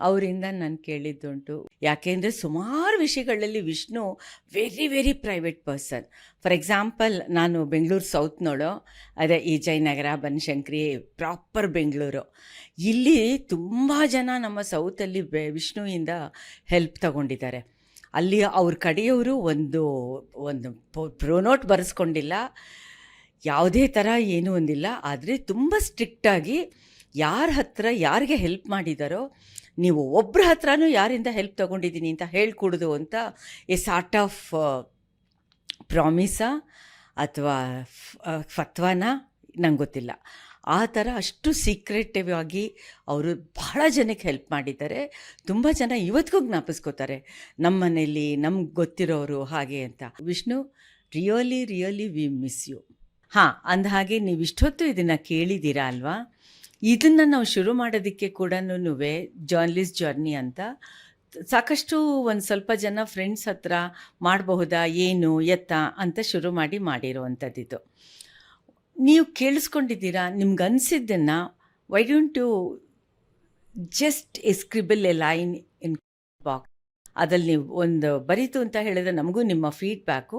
ಅವರಿಂದ ನಾನು ಕೇಳಿದ್ದುಂಟು. ಯಾಕೆಂದರೆ ಸುಮಾರು ವಿಷಯಗಳಲ್ಲಿ Vishnu very very private person for example ನಾನು ಬೆಂಗಳೂರು ಸೌತ್ನೋಳು ಅದೇ ಈ ಜಯನಗರ, ಬನಶಂಕರಿ ಪ್ರಾಪರ್ ಬೆಂಗಳೂರು. ಇಲ್ಲಿ ತುಂಬ ಜನ ನಮ್ಮ ಸೌತಲ್ಲಿ ವಿಷ್ಣುವಿಂದ ಹೆಲ್ಪ್ ತಗೊಂಡಿದ್ದಾರೆ. ಅಲ್ಲಿ ಅವ್ರ ಕಡೆಯವರು ಒಂದು ಒಂದು ಪ್ರೋನೋಟ್ ಬರೆಸ್ಕೊಂಡಿಲ್ಲ. ಯಾವುದೇ ಥರ ಏನೂ ಒಂದಿಲ್ಲ. ಆದರೆ ತುಂಬ ಸ್ಟ್ರಿಕ್ಟಾಗಿ ಯಾರ ಹತ್ರ ಯಾರಿಗೆ ಹೆಲ್ಪ್ ಮಾಡಿದಾರೋ ನೀವು ಒಬ್ಬರ ಹತ್ರನೂ ಯಾರಿಂದ ಹೆಲ್ಪ್ ತೊಗೊಂಡಿದ್ದೀನಿ ಅಂತ ಹೇಳ್ಕೊಡೋದು ಅಂತ ಎ ಸಾರ್ಟ್ ಆಫ್ ಪ್ರಾಮಿಸಾ ಅಥವಾ ಫತ್ವಾನ? ನಂಗೆ ಗೊತ್ತಿಲ್ಲ. ಆ ಥರ ಅಷ್ಟು ಸೀಕ್ರೆಟಿವ್ ಆಗಿ ಅವರು ಬಹಳ ಜನಕ್ಕೆ ಹೆಲ್ಪ್ ಮಾಡಿದ್ದಾರೆ. ತುಂಬ ಜನ ಇವತ್ತಿಗೂ ಜ್ಞಾಪಿಸ್ಕೋತಾರೆ. ನಮ್ಮ ಮನೇಲಿ ನಮ್ಗೆ ಗೊತ್ತಿರೋರು ಹಾಗೆ ಅಂತ. Vishnu really really we miss you ಹಾಂ ಅಂದ ಹಾಗೆ ನೀವು ಇಷ್ಟೊತ್ತು ಇದನ್ನು ಕೇಳಿದ್ದೀರಾ ಅಲ್ವಾ? ಇದನ್ನು ನಾವು ಶುರು ಮಾಡೋದಕ್ಕೆ ಕೂಡ ಜರ್ನಲಿಸ್ಟ್ ಜರ್ನಿ ಅಂತ. ಸಾಕಷ್ಟು ಒಂದು ಸ್ವಲ್ಪ ಜನ ಫ್ರೆಂಡ್ಸ್ ಹತ್ರ ಮಾಡಬಹುದಾ, ಏನು, ಎತ್ತ ಅಂತ ಶುರು ಮಾಡಿ ಮಾಡಿರುವಂಥದ್ದಿದು ನೀವು ಕೇಳಿಸ್ಕೊಂಡಿದ್ದೀರಾ ನಿಮ್ಗೆ ಅನಿಸಿದ್ದನ್ನು why don't you just scribble a line in box ಅದ್ರಲ್ಲಿ ನೀವು ಒಂದು ಬರೀತು ಅಂತ ಹೇಳಿದ್ರೆ ನಮಗೂ ನಿಮ್ಮ ಫೀಡ್ಬ್ಯಾಕು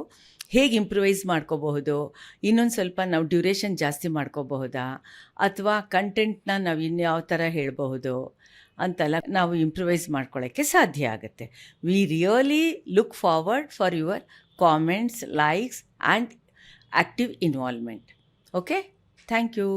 ಹೇಗೆ ಇಂಪ್ರೂವೈಸ್ ಮಾಡ್ಕೋಬಹುದು? ಇನ್ನೊಂದು ಸ್ವಲ್ಪ ನಾವು ಡ್ಯೂರೇಷನ್ ಜಾಸ್ತಿ ಮಾಡ್ಕೋಬಹುದಾ? ಅಥವಾ ಕಂಟೆಂಟ್ನ ನಾವು ಇನ್ಯಾವ ಥರ ಹೇಳಬಹುದು? ಅಂತೆಲ್ಲ ನಾವು ಇಂಪ್ರೂವೈಸ್ ಮಾಡ್ಕೊಳ್ಳೋಕ್ಕೆ ಸಾಧ್ಯ ಆಗುತ್ತೆ. We really look forward for your comments likes and active involvement okay thank you